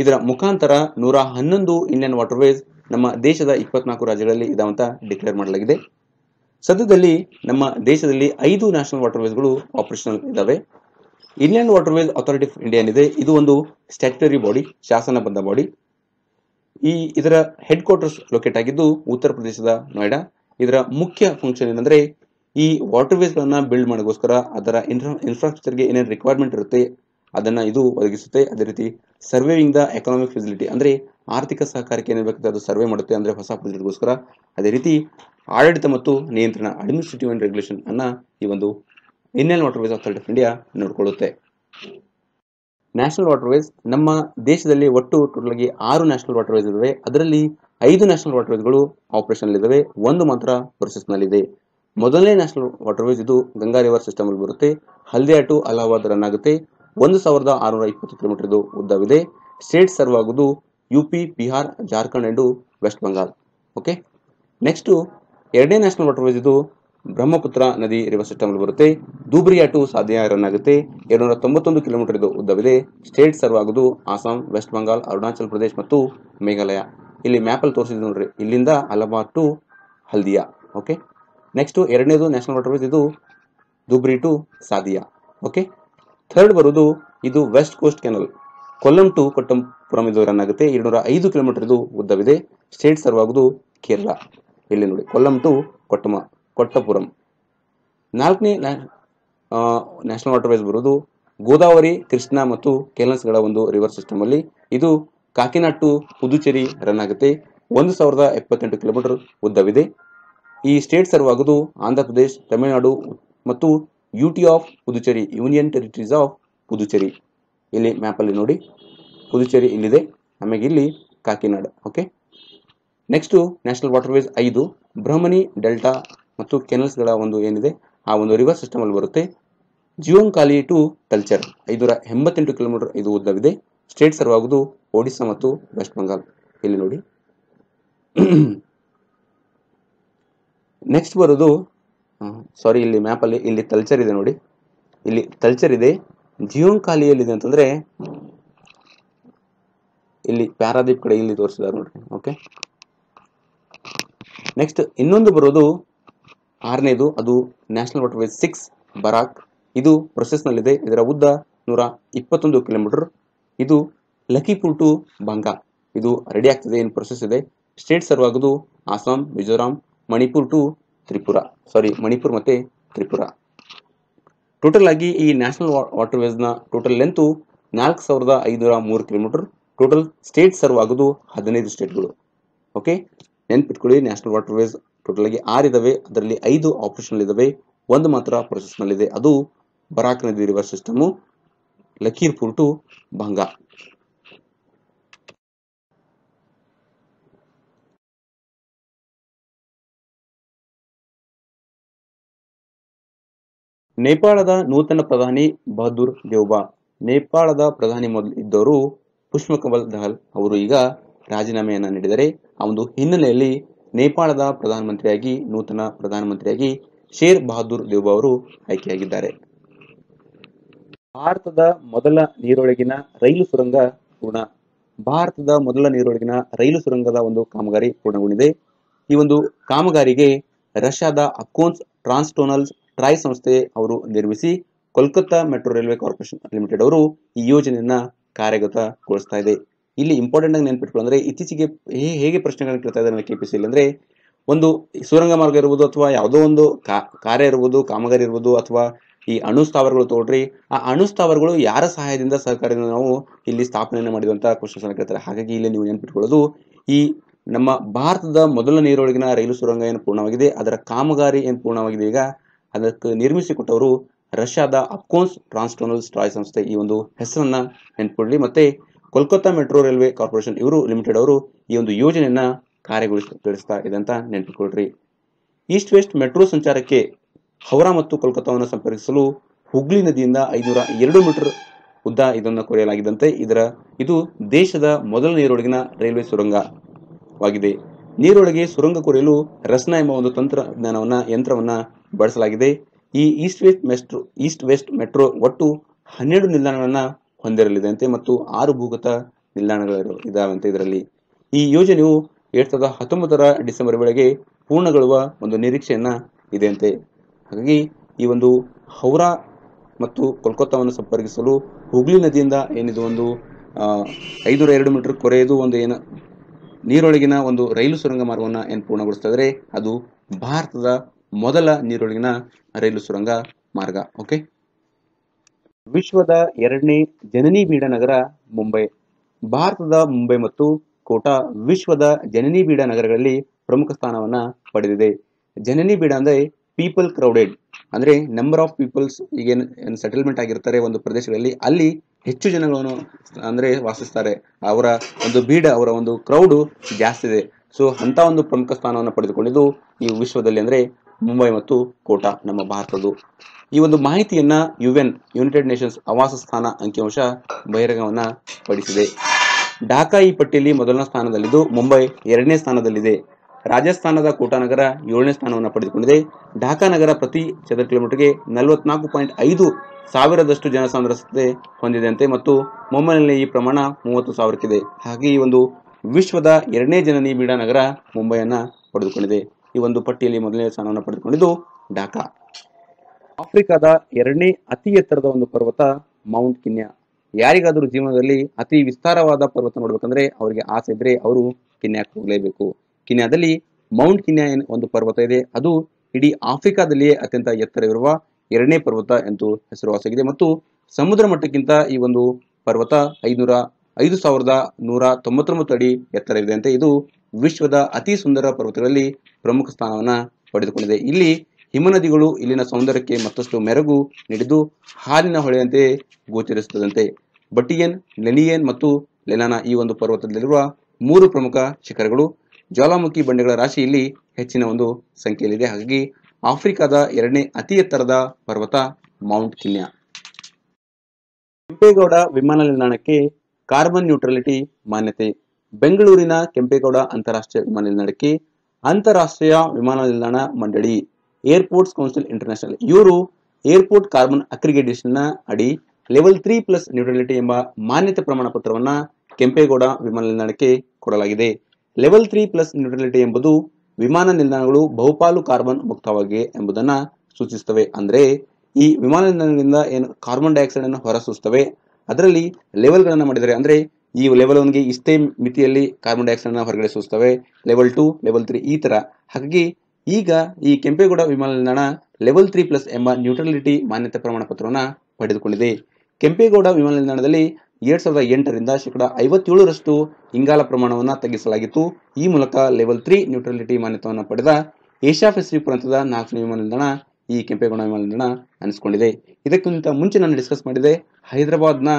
S1: ಇದರ ಮುಖಾಂತರ ನೂರ ಹನ್ನೊಂದು ಇಂಡಿಯನ್ ವಾಟರ್ವೇಸ್ ನಮ್ಮ ದೇಶದ ಇಪ್ಪತ್ನಾಲ್ಕು ರಾಜ್ಯಗಳಲ್ಲಿ ಇದಾವಂತ ಡಿಕ್ಲೇರ್ ಮಾಡಲಾಗಿದೆ. ಸದ್ಯದಲ್ಲಿ ನಮ್ಮ ದೇಶದಲ್ಲಿ ಐದು ನ್ಯಾಷನಲ್ ವಾಟರ್ವೇಸ್ಗಳು ಆಪರೇಷನಲ್ ಇದ್ದಾವೆ Indian waterways authority of India ಏನಿದೆ, ಇದು ಒಂದು ಸ್ಟ್ಯಾಟ್ಯುಟರಿ ಬಾಡಿ ಶಾಸನಬದ್ಧ ಬಾಡಿ ಈ ಇದರ ಹೆಡ್ ಕ್ವಾರ್ಟರ್ಸ್ ಲೊಕೇಟ್ ಆಗಿದ್ದು ಉತ್ತರ ಪ್ರದೇಶದ ನೋಯ್ಡಾ ಇದರ ಮುಖ್ಯ ಫಂಕ್ಷನ್ ಏನಂದ್ರೆ ಈ ವಾಟರ್ವೇಸ್ಗಳನ್ನ ಬಿಲ್ಡ್ ಮಾಡೋಕ್ಕೋಸ್ಕರ ಅದರ ಇನ್ಫ್ರಾ ಇನ್ಫ್ರಾಸ್ಟ್ರಕ್ಚರ್ಗೆ ಏನೇನು ರಿಕ್ವೈರ್ಮೆಂಟ್ ಇರುತ್ತೆ, ಅದನ್ನ ಇದು ಒದಗಿಸುತ್ತೆ. ಅದೇ ರೀತಿ ಸರ್ವೇವಿಂಗ್ ದ ಎಕನಾಮಿಕ್ ಫೆಸಿಲಿಟಿ ಅಂದ್ರೆ ಆರ್ಥಿಕ ಸಹಕಾರಕ್ಕೆ ಏನೇನು ಬೇಕಾಗುತ್ತೆ ಅದು ಸರ್ವೆ ಮಾಡುತ್ತೆ ಅಂದ್ರೆ ಹೊಸ ಫೆಸಿಲಿಟಿಗೋಸ್ಕರ ಅದೇ ರೀತಿ ಆಡಳಿತ ಮತ್ತು ನಿಯಂತ್ರಣ ಅಡ್ಮಿನಿಸ್ಟ್ರೇಟಿವ್ ಅಂಡ್ ರೆಗ್ಯುಲೇಷನ್ ಅನ್ನ ಈ ಒಂದು Indian waterways authority of India ನೋಡಿಕೊಳ್ಳುತ್ತೆ. National waterways ನಮ್ಮ ದೇಶದಲ್ಲಿ ಒಟ್ಟು ಟೋಟಲ್ ಆಗಿ ಆರು ನ್ಯಾಷನಲ್ ವಾಟರ್ವೇಸ್ ಇದಾವೆ. ಅದರಲ್ಲಿ ಐದು ನ್ಯಾಷನಲ್ ವಾಟರ್ವೇಸ್ಗಳು ಆಪರೇಷನ್ ಇದಾವೆ ಒಂದು ಮಾತ್ರ ಪ್ರೊಸೆಸ್ ನಲ್ಲಿದೆ ಮೊದಲನೇ ನ್ಯಾಷನಲ್ ವಾಟರ್ವೇಸ್ ಇದು ಗಂಗಾ ರಿವರ್ ಸಿಸ್ಟಮ್ ಅಲ್ಲಿ ಬರುತ್ತೆ. ಹಲ್ದಿಯಾ ಟು ಅಲಹಾಬಾದ್ ರನ್ ಆಗುತ್ತೆ. ಒಂದು ಸಾವಿರದ ಆರುನೂರ ಇಪ್ಪತ್ತು ಕಿಲೋಮೀಟರ್ದು ಉದ್ದವಿದೆ. ಸ್ಟೇಟ್ ಸರ್ವ್ ಆಗೋದು U P Bihar Jharkhand and West Bengal okay next ಎರಡನೇ ನ್ಯಾಷನಲ್ ವಾಟರ್ವೇಸ್ ಇದು ಬ್ರಹ್ಮಪುತ್ರ ನದಿ ರಿವರ್ ಸಿಸ್ಟಮ್ ಅಲ್ಲಿ ಬರುತ್ತೆ. ದುಬ್ರಿಯಾ ಟು ಸಾಧ್ಯ ರನ್ ಆಗುತ್ತೆ. ಎರಡುನೂರ ತೊಂಬತ್ತೊಂದು ಕಿಲೋಮೀಟರ್ ಇದು ಉದ್ದವಿದೆ. ಸ್ಟೇಟ್ ಸರ್ವ್ ಆಗುವುದು ಆಸಾಂ ವೆಸ್ಟ್ ಬೆಂಗಾಲ್ ಅರುಣಾಚಲ್ ಪ್ರದೇಶ್ ಮತ್ತು ಮೇಘಾಲಯ. ಇಲ್ಲಿ ಮ್ಯಾಪಲ್ಲಿ ತೋರಿಸಿದ್ರು ನೋಡ್ರಿ. ಇಲ್ಲಿಂದ Allahabad to Haldia. Okay next ಎರಡನೇದು ನ್ಯಾಷನಲ್ ವಾಟರ್ವೇಸ್ ಇದು Dhubri to Sadiya okay third ಬರೋದು ಇದು west coast canal. Kollam to Kottapuram ಇದು ರನ್ ಆಗುತ್ತೆ ಎರಡ್ನೂರ ಐದು ಕಿಲೋಮೀಟರ್ ಇದು ಉದ್ದವಿದೆ. ಸ್ಟೇಟ್ ಸರ್ವ್ ಆಗುವುದು ಕೇರಳ. ಇಲ್ಲಿ ನೋಡಿ, ಕೊಲ್ಲಂ ಟು ಕೊಟ್ಟಮ, ಕೊಟ್ಟಪುರಂ. ನಾಲ್ಕನೇ ನ್ಯಾಷನಲ್ ವಾಟರ್ವೇಸ್ ಬರೋದು ಗೋದಾವರಿ, ಕೃಷ್ಣಾ ಮತ್ತು ಕೇಲನ್ಸ್ಗಳ ಒಂದು ರಿವರ್ ಸಿಸ್ಟಮ್ ಅಲ್ಲಿ ಇದು ಕಾಕಿನಾಡ್ ಟು ಪುದುಚೇರಿ ರನ್ ಆಗುತ್ತೆ ಒಂದು ಸಾವಿರದ ಎಪ್ಪತ್ತೆಂಟು ಕಿಲೋಮೀಟರ್ ಉದ್ದವಿದೆ. ಈ ಸ್ಟೇಟ್ ಸರ್ವ್ ಆಗೋದು ಆಂಧ್ರ ಪ್ರದೇಶ್, ತಮಿಳುನಾಡು ಮತ್ತು U T of Puducherry, union territories of Puducherry. ಇಲ್ಲಿ ಮ್ಯಾಪಲ್ಲಿ ನೋಡಿ. ಪುದುಚೇರಿ ಇಲ್ಲಿದೆ. ಆಮೇಲೆ ಇಲ್ಲಿ Kakinada okay next national waterways ಐದು ಬ್ರಹ್ಮಣಿ ಡೆಲ್ಟಾ ಮತ್ತು ಕೆನಲ್ಸ್ಗಳ ಒಂದು ಏನಿದೆ, ಆ ಒಂದು ರಿವರ್ ಸಿಸ್ಟಮಲ್ಲಿ ಬರುತ್ತೆ. ಜಿಯೋಂಕಾಲಿ ಟು ಕಲ್ಚರ್ ಐನೂರ ಎಂಬತ್ತೆಂಟು ಕಿಲೋಮೀಟರ್ ಇದು ಉದ್ದವಿದೆ. ಸ್ಟೇಟ್ ಸರ್ವ್ ಆಗೋದು ಒಡಿಸ್ಸಾ ಮತ್ತು ವೆಸ್ಟ್ ಬಂಗಾಲ್ ಇಲ್ಲಿ ನೋಡಿ. ನೆಕ್ಸ್ಟ್ ಬರೋದು ಸಾರಿ ಇಲ್ಲಿ ಮ್ಯಾಪಲ್ಲಿ ಇಲ್ಲಿ ತಲ್ಚರ್ ಇದೆ ನೋಡಿ. ಇಲ್ಲಿ ತಲ್ಚರ್ ಇದೆ. ಜಿಯೋಂಕಾಲಿಯಲ್ಲಿದೆ ಅಂತಂದ್ರೆ ಇಲ್ಲಿ ಪ್ಯಾರಾದೀಪ್ ಕಡೆ ಇಲ್ಲಿ ತೋರಿಸಿದ್ದಾರೆ ನೋಡಿ ಓಕೆ ನೆಕ್ಸ್ಟ್ ಇನ್ನೊಂದು ಬರೋದು ಆರನೇದು, ಅದು national water ways six Barak ಇದು ಪ್ರೊಸೆಸ್ನಲ್ಲಿದೆ ಇದರ ಉದ್ದ ನೂರ ಇಪ್ಪತ್ತೊಂದು ಕಿಲೋಮೀಟರ್ ಇದು ಲಕ್ಕಿಪುರ್ ಟು ಬಂಗಾ ಇದು ರೆಡಿ ಆಗ್ತಿದೆ, ಏನು ಪ್ರೊಸೆಸ್ ಇದೆ. ಸ್ಟೇಟ್ ಸರ್ವ್ ಆಗೋದು ಅಸ್ಸಾಂ ಮಿಜೋರಾಂ ಮಣಿಪುರ್ ಟು ತ್ರಿಪುರ. ಸಾರಿ ಮಣಿಪುರ್ ಮತ್ತೆ ತ್ರಿಪುರ. ಟೋಟಲ್ ಆಗಿ ಈ ನ್ಯಾಷನಲ್ ವಾಟರ್ನ ಟೋಟಲ್ ಲೆಂತು ನಾಲ್ಕು ಸಾವಿರದ ಐನೂರ ಮೂರು ಕಿಲೋಮೀಟರ್ ಟೋಟಲ್ ಸ್ಟೇಟ್ ಸರ್ವ್ ಆಗೋದು ಹದಿನೈದು ಸ್ಟೇಟ್ಗಳು ಓಕೆ ನೆನ್ಪಿಟ್ಕೊಳ್ಳಿ ನ್ಯಾಷನಲ್ ವಾಟರ್ ವೇಸ್ ಟೋಟಲ್ ಆಗಿ ಆರು ಇದಾವೆ. ಅದರಲ್ಲಿ ಐದು ಆಪರೇಷನಲ್ ಇದಾವೆ. ಒಂದು ಮಾತ್ರ ಪ್ರೊಸೆಸ್ನಲ್ಲಿದೆ ಅದು ಬರಾಕ್ ನದಿ river system Lakhipur to Banga. ನೇಪಾಳದ ನೂತನ ಪ್ರಧಾನಿ ಬಹದ್ದೂರ್ ದೇವ್ಬಾ ನೇಪಾಳದ ಪ್ರಧಾನಿ ಮೊದಲು ಇದ್ದವರು ಪುಷ್ಪಕಮಲ್ ದಹಲ್ ಅವರು. ಈಗ ರಾಜೀನಾಮೆಯನ್ನು ನೀಡಿದರೆ ಆ ಒಂದು ಹಿನ್ನೆಲೆಯಲ್ಲಿ ನೇಪಾಳದ ಪ್ರಧಾನಮಂತ್ರಿಯಾಗಿ, ನೂತನ ಪ್ರಧಾನಮಂತ್ರಿಯಾಗಿ ಶೇರ್ ಬಹದ್ದೂರ್ ದೇವ್ಬಾ ಅವರು ಆಯ್ಕೆಯಾಗಿದ್ದಾರೆ. ಭಾರತದ ಮೊದಲ ನೀರೊಳಗಿನ ರೈಲು ಸುರಂಗ ಪೂರ್ಣ. ಭಾರತದ ಮೊದಲ ನೀರೊಳಗಿನ ರೈಲು ಸುರಂಗದ ಒಂದು ಕಾಮಗಾರಿ ಪೂರ್ಣಗೊಂಡಿದೆ. ಈ ಒಂದು ಕಾಮಗಾರಿಗೆ ರಷ್ಯಾದ ಅಕೋನ್ಸ್ ಟ್ರಾನ್ಸ್ಟೋನಲ್ಸ್ ಟ್ರೈ ಸಂಸ್ಥೆ ಅವರು ನಿರ್ಮಿಸಿ Kolkata metro railway corporation limited ಅವರು ಈ ಯೋಜನೆಯನ್ನ ಕಾರ್ಯಗತಗೊಳಿಸ್ತಾ ಇದೆ. ಇಲ್ಲಿ ಇಂಪಾರ್ಟೆಂಟ್ ಆಗಿ ನೆನ್ಪಿಟ್ಕೊಂಡ್ರೆ ಇತ್ತೀಚೆಗೆ ಹೇಗೆ ಪ್ರಶ್ನೆಗಳನ್ನು ಕೇಳ್ತಾ ಇದ್ದಾರೆ ಕೆಪಿಸಿ ಅಂದ್ರೆ ಒಂದು ಸುರಂಗ ಮಾರ್ಗ ಇರ್ಬೋದು ಅಥವಾ ಯಾವುದೋ ಒಂದು ಕಾರ್ಯ ಇರ್ಬೋದು, ಕಾಮಗಾರಿ ಇರ್ಬೋದು ಅಥವಾ ಈ ಅಣು ಸ್ಥಾವರಗಳು ತಗೊಳ್ರಿ ಆ ಅಣು ಸ್ಥಾವರಗಳು ಯಾರ ಸಹಾಯದಿಂದ ಸರ್ಕಾರದಿಂದ ನಾವು ಇಲ್ಲಿ ಸ್ಥಾಪನೆಯನ್ನು ಮಾಡಿದಂತ ಕ್ವಶನ್ಸ್ ಅನ್ನ ಕೇಳ್ತಾರೆ. ಹಾಗಾಗಿ ಇಲ್ಲಿ ನೀವು ನೆನ್ಪಿಟ್ಕೊಳ್ಳೋದು ಈ ನಮ್ಮ ಭಾರತದ ಮೊದಲ ನೀರೊಳಗಿನ ರೈಲು ಸುರಂಗ ಏನು ಪೂರ್ಣವಾಗಿದೆ, ಅದರ ಕಾಮಗಾರಿ ಏನು ಪೂರ್ಣವಾಗಿದೆ ಈಗ ಅದಕ್ಕೆ ನಿರ್ಮಿಸಿಕೊಟ್ಟವರು ರಷ್ಯಾದ ಅಪ್ಕೋನ್ಸ್ ಟ್ರಾನ್ಸ್ಟೋನಲ್ ಸ್ಟ್ರಾಯ್ ಸಂಸ್ಥೆ ಈ ಒಂದು ಹೆಸರನ್ನ ನೆನ್ಪಿಡಲಿ. ಮತ್ತೆ ಕೋಲ್ಕತ್ತಾ ಮೆಟ್ರೋ ರೈಲ್ವೆ ಕಾರ್ಪೊರೇಷನ್ ಇವರು ಲಿಮಿಟೆಡ್ ಅವರು ಈ ಒಂದು ಯೋಜನೆಯನ್ನ ಕಾರ್ಯಗೊಳಿಸ್ತಾ ಇದೆ ಅಂತ ನೆನ್ಪಿಕೊಳ್ಳ್ರಿ ಈಸ್ಟ್ ವೆಸ್ಟ್ ಮೆಟ್ರೋ ಸಂಚಾರಕ್ಕೆ ಹೌರಾ ಮತ್ತು ಕೋಲ್ಕತ್ತಾವನ್ನು ಸಂಪರ್ಕಿಸಲು ಹುಗ್ಲಿ ನದಿಯಿಂದ ಐನೂರ ಎರಡು ಮೀಟರ್ ಉದ್ದ ಇದನ್ನು ಕೊರೆಯಲಾಗಿದ್ದಂತೆ ಇದರ, ಇದು ದೇಶದ ಮೊದಲ ನೀರೊಳಗಿನ ರೈಲ್ವೆ ಸುರಂಗವಾಗಿದೆ. ನೀರೊಳಗೆ ಸುರಂಗ ಕೊರೆಯಲು ರಸ್ನ ಎಂಬ ಒಂದು ತಂತ್ರಜ್ಞಾನವನ್ನ, ಯಂತ್ರವನ್ನ ಬಳಸಲಾಗಿದೆ. ಈ east west metro east west metro ಒಟ್ಟು ಹನ್ನೆರಡು ನಿಲ್ದಾಣಗಳನ್ನು ಹೊಂದಿರಲಿದೆ ಮತ್ತು ಆರು ಭೂಗತ ನಿಲ್ದಾಣಗಳು ಇದಾವಂತೆ ಇದರಲ್ಲಿ. ಈ ಯೋಜನೆಯು ಎರಡ್ ಸಾವಿರದ ಹತ್ತೊಂಬತ್ತರ ಡಿಸೆಂಬರ್ ವೇಳೆಗೆ ಪೂರ್ಣಗೊಳ್ಳುವ ಒಂದು ನಿರೀಕ್ಷೆಯನ್ನ ಇದೆ ಅಂತೆ ಹಾಗಾಗಿ ಈ ಒಂದು ಹೌರಾ ಮತ್ತು ಕೋಲ್ಕತ್ತಾವನ್ನು ಸಂಪರ್ಕಿಸಲು ಹುಗ್ಲಿ ನದಿಯಿಂದ ಏನಿದು ಒಂದು ಆ, ಐನೂರ ಎರಡು ಮೀಟರ್ ಕೊರೆಯದು ಒಂದು ಏನು ನೀರೊಳಗಿನ ಒಂದು ರೈಲು ಸುರಂಗ ಮಾರ್ಗವನ್ನು ಏನು ಪೂರ್ಣಗೊಳಿಸ್ತಾ ಇದ್ರೆ ಅದು ಭಾರತದ ಮೊದಲ ನೀರೊಳಗಿನ ರೈಲು ಸುರಂಗ ಮಾರ್ಗ, ಓಕೆ? ವಿಶ್ವದ ಎರಡನೇ ಜನನಿ ಬೀಡ ನಗರ, ಮುಂಬೈ. ಭಾರತದ ಮುಂಬೈ ಮತ್ತು ಕೋಟಾ ವಿಶ್ವದ ಜನನಿ ಬೀಡ ನಗರಗಳಲ್ಲಿ ಪ್ರಮುಖ ಸ್ಥಾನವನ್ನ ಪಡೆದಿದೆ. ಜನನಿ ಬೀಡ ಅಂದ್ರೆ ಪೀಪಲ್ ಕ್ರೌಡೆಡ್ ಅಂದ್ರೆ ನಂಬರ್ ಆಫ್ ಪೀಪಲ್ಸ್ ಈಗೇನು ಏನು ಸೆಟಲ್ಮೆಂಟ್ ಆಗಿರ್ತಾರೆ ಒಂದು ಪ್ರದೇಶಗಳಲ್ಲಿ, ಅಲ್ಲಿ ಹೆಚ್ಚು ಜನಗಳನ್ನು ಅಂದ್ರೆ ವಾಸಿಸ್ತಾರೆ. ಅವರ ಒಂದು ಬೀಡ, ಅವರ ಒಂದು ಕ್ರೌಡು ಜಾಸ್ತಿ ಇದೆ. ಸೊ ಅಂತ ಒಂದು ಪ್ರಮುಖ ಸ್ಥಾನವನ್ನು ಪಡೆದುಕೊಂಡಿದ್ದು ಈ ವಿಶ್ವದಲ್ಲಿ ಅಂದ್ರೆ ಮುಂಬೈ ಮತ್ತು ಕೋಟಾ, ನಮ್ಮ ಭಾರತದ್ದು. ಈ ಒಂದು ಮಾಹಿತಿಯನ್ನ ಯುಎನ್ ಯುನೈಟೆಡ್ ನೇಷನ್ಸ್ ಆವಾಸ ಸ್ಥಾನ ಅಂಕಿಅಂಶ ಬಹಿರಂಗವನ್ನ ಪಡಿಸಿದೆ. ಢಾಕಾ ಈ ಪಟ್ಟಿಯಲ್ಲಿ ಮೊದಲನೇ ಸ್ಥಾನದಲ್ಲಿದ್ದು ಮುಂಬೈ ಎರಡನೇ ಸ್ಥಾನದಲ್ಲಿದೆ. ರಾಜಸ್ಥಾನದ ಕೋಟಾ ನಗರ ಏಳನೇ ಸ್ಥಾನವನ್ನು ಪಡೆದುಕೊಂಡಿದೆ. ಢಾಕಾ ನಗರ ಪ್ರತಿ ಚದರ ಕಿಲೋಮೀಟರ್ಗೆ ನಲವತ್ನಾಲ್ಕು ಪಾಯಿಂಟ್ ಐದು ಸಾವಿರದಷ್ಟು ಜನಸಾಂದ್ರತೆ ಹೊಂದಿದೆಯಂತೆ ಮತ್ತು ಮುಂಬೈನಲ್ಲಿ ಈ ಪ್ರಮಾಣ ಮೂವತ್ತು ಸಾವಿರಕ್ಕಿದೆ. ಹಾಗೆ ಈ ಒಂದು ವಿಶ್ವದ ಎರಡನೇ ಜನನಿ ಬೀಡ ನಗರ ಮುಂಬೈಯನ್ನ ಪಡೆದುಕೊಂಡಿದೆ. ಈ ಒಂದು ಪಟ್ಟಿಯಲ್ಲಿ ಮೊದಲನೇ ಸ್ಥಾನವನ್ನು ಪಡೆದುಕೊಂಡಿದ್ದು ಡಾಕಾ ಆಫ್ರಿಕಾದ ಎರಡನೇ ಅತಿ ಎತ್ತರದ ಒಂದು ಪರ್ವತ ಮೌಂಟ್ ಕಿನ್ಯಾ. ಯಾರಿಗಾದರೂ ಜೀವನದಲ್ಲಿ ಅತಿ ವಿಸ್ತಾರವಾದ ಪರ್ವತ ನೋಡ್ಬೇಕಂದ್ರೆ ಅವರಿಗೆ ಆಸೆ ಇದ್ರೆ ಅವರು ಕಿನ್ಯಾಕ್ ಹೋಗಲೇಬೇಕು. ಕಿನ್ಯಾದಲ್ಲಿ ಮೌಂಟ್ ಕಿನ್ಯಾ ಒಂದು ಪರ್ವತ ಇದೆ. ಅದು ಇಡೀ ಆಫ್ರಿಕಾದಲ್ಲಿಯೇ ಅತ್ಯಂತ ಎತ್ತರವಿರುವ ಎರಡನೇ ಪರ್ವತ ಎಂದು ಹೆಸರುವಾಸಿಯಾಗಿದೆ ಮತ್ತು ಸಮುದ್ರ ಮಟ್ಟಕ್ಕಿಂತ ಈ ಒಂದು ಪರ್ವತ ಐನೂರ ಐದು ಸಾವಿರದ ನೂರ ತೊಂಬತ್ತೊಂಬತ್ತು ಅಡಿ ಎತ್ತರವಿದೆ ಅಂತ ಇದು ವಿಶ್ವದ ಅತಿ ಸುಂದರ ಪರ್ವತಗಳಲ್ಲಿ ಪ್ರಮುಖ ಸ್ಥಾನವನ್ನು ಪಡೆದುಕೊಂಡಿದೆ. ಇಲ್ಲಿ ಹಿಮನದಿಗಳು ಇಲ್ಲಿನ ಸೌಂದರ್ಯಕ್ಕೆ ಮತ್ತಷ್ಟು ಮೆರಗು ನೀಡಿದ್ದು ಹಾಲಿನ ಹೊಳೆಯಂತೆ ಗೋಚರಿಸುತ್ತದಂತೆ. ಬಟಿಯನ್ ಲೆನಿಯನ್ ಮತ್ತು ಲೆನಾನ ಈ ಒಂದು ಪರ್ವತದಲ್ಲಿರುವ ಮೂರು ಪ್ರಮುಖ ಶಿಖರಗಳು ಜ್ವಾಲಾಮುಖಿ ಬಂಡೆಗಳ ರಾಶಿ ಇಲ್ಲಿ ಹೆಚ್ಚಿನ ಒಂದು ಸಂಖ್ಯೆಯಲ್ಲಿದೆ. ಹಾಗಾಗಿ ಆಫ್ರಿಕಾದ ಎರಡನೇ ಅತಿ ಎತ್ತರದ ಪರ್ವತ ಮೌಂಟ್ ಕಿನ್ಯಾ. ಕೆಂಪೇಗೌಡ ವಿಮಾನ ನಿಲ್ದಾಣಕ್ಕೆ ಕಾರ್ಬನ್ ನ್ಯೂಟ್ರಲಿಟಿ ಮಾನ್ಯತೆ ಬೆಂಗಳೂರಿನ ಕೆಂಪೇಗೌಡ ಅಂತಾರಾಷ್ಟ್ರೀಯ ವಿಮಾನ ನಿಲ್ದಾಣಕ್ಕೆ ಅಂತಾರಾಷ್ಟ್ರೀಯ ವಿಮಾನ ನಿಲ್ದಾಣ ಮಂಡಳಿ ಏರ್ಪೋರ್ಟ್ಸ್ ಕೌನ್ಸಿಲ್ ಇಂಟರ್ನ್ಯಾಷನಲ್ ಇವರು ಏರ್ಪೋರ್ಟ್ ಕಾರ್ಬನ್ ಅಕ್ರಿಗೇಡೇಷನ್ ಅಡಿ ಲೆವೆಲ್ ತ್ರೀ ಪ್ಲಸ್ ನ್ಯೂಟ್ರಲಿಟಿ ಎಂಬ ಮಾನ್ಯತೆ ಪ್ರಮಾಣ ಪತ್ರವನ್ನು ಕೆಂಪೇಗೌಡ ವಿಮಾನ ನಿಲ್ದಾಣಕ್ಕೆ ಕೊಡಲಾಗಿದೆ. ಲೆವೆಲ್ ತ್ರೀ ಪ್ಲಸ್ ನ್ಯೂಟ್ರಲಿಟಿ ಎಂಬುದು ವಿಮಾನ ನಿಲ್ದಾಣಗಳು ಬಹುಪಾಲು ಕಾರ್ಬನ್ ಮುಕ್ತವಾಗಿವೆ ಎಂಬುದನ್ನ ಸೂಚಿಸುತ್ತವೆ. ಅಂದ್ರೆ ಈ ವಿಮಾನ ನಿಲ್ದಾಣದಿಂದ ಏನು ಕಾರ್ಬನ್ ಡೈಆಕ್ಸೈಡ್ ಅನ್ನು ಹೊರಸೂಸುತ್ತವೆ, ಅದರಲ್ಲಿ ಲೆವೆಲ್ಗಳನ್ನು ಮಾಡಿದರೆ ಅಂದ್ರೆ ಈ ಲೆವೆಲ್ ಒನ್ಗೆ ಇಷ್ಟೇ ಮಿತಿಯಲ್ಲಿ ಕಾರ್ಬನ್ ಡೈಆಕ್ಸೈಡ್ನ ಹೊರಗಡೆ ಸೂಸ್ತವೆ. ಲೆವೆಲ್ ಟು ಲೆವೆಲ್ ತ್ರೀ ಈ ತರ. ಹಾಗಾಗಿ ಈಗ ಈ ಕೆಂಪೇಗೌಡ ವಿಮಾನ ನಿಲ್ದಾಣ ಲೆವೆಲ್ ತ್ರೀ ಪ್ಲಸ್ ಎಂಬ ನ್ಯೂಟ್ರಲಿಟಿ ಮಾನ್ಯತೆ ಪ್ರಮಾಣ ಪತ್ರವನ್ನ ಪಡೆದುಕೊಂಡಿದೆ. ಕೆಂಪೇಗೌಡ ವಿಮಾನ ನಿಲ್ದಾಣದಲ್ಲಿ ಎರಡ್ ಸಾವಿರದ ಎಂಟರಿಂದ ಶೇಕಡ ಐವತ್ತೇಳರಷ್ಟು ಇಂಗಾಲ ಪ್ರಮಾಣವನ್ನು ತಗ್ಗಿಸಲಾಗಿತ್ತು. ಈ ಮೂಲಕ ಲೆವೆಲ್ ತ್ರೀ ನ್ಯೂಟ್ರಲಿಟಿ ಮಾನ್ಯತೆಯನ್ನು ಪಡೆದ ಏಷ್ಯಾ ಪೆಸಿಫಿಕ್ ಪ್ರಾಂತದ ನಾಲ್ಕನೇ ವಿಮಾನ ನಿಲ್ದಾಣ ಈ ಕೆಂಪೇಗೌಡ ವಿಮಾನ ನಿಲ್ದಾಣ ಅನಿಸಿಕೊಂಡಿದೆ. ಇದಕ್ಕಿಂತ ಮುಂಚೆ ನಾನು ಡಿಸ್ಕಸ್ ಮಾಡಿದೆ ಹೈದರಾಬಾದ್ನ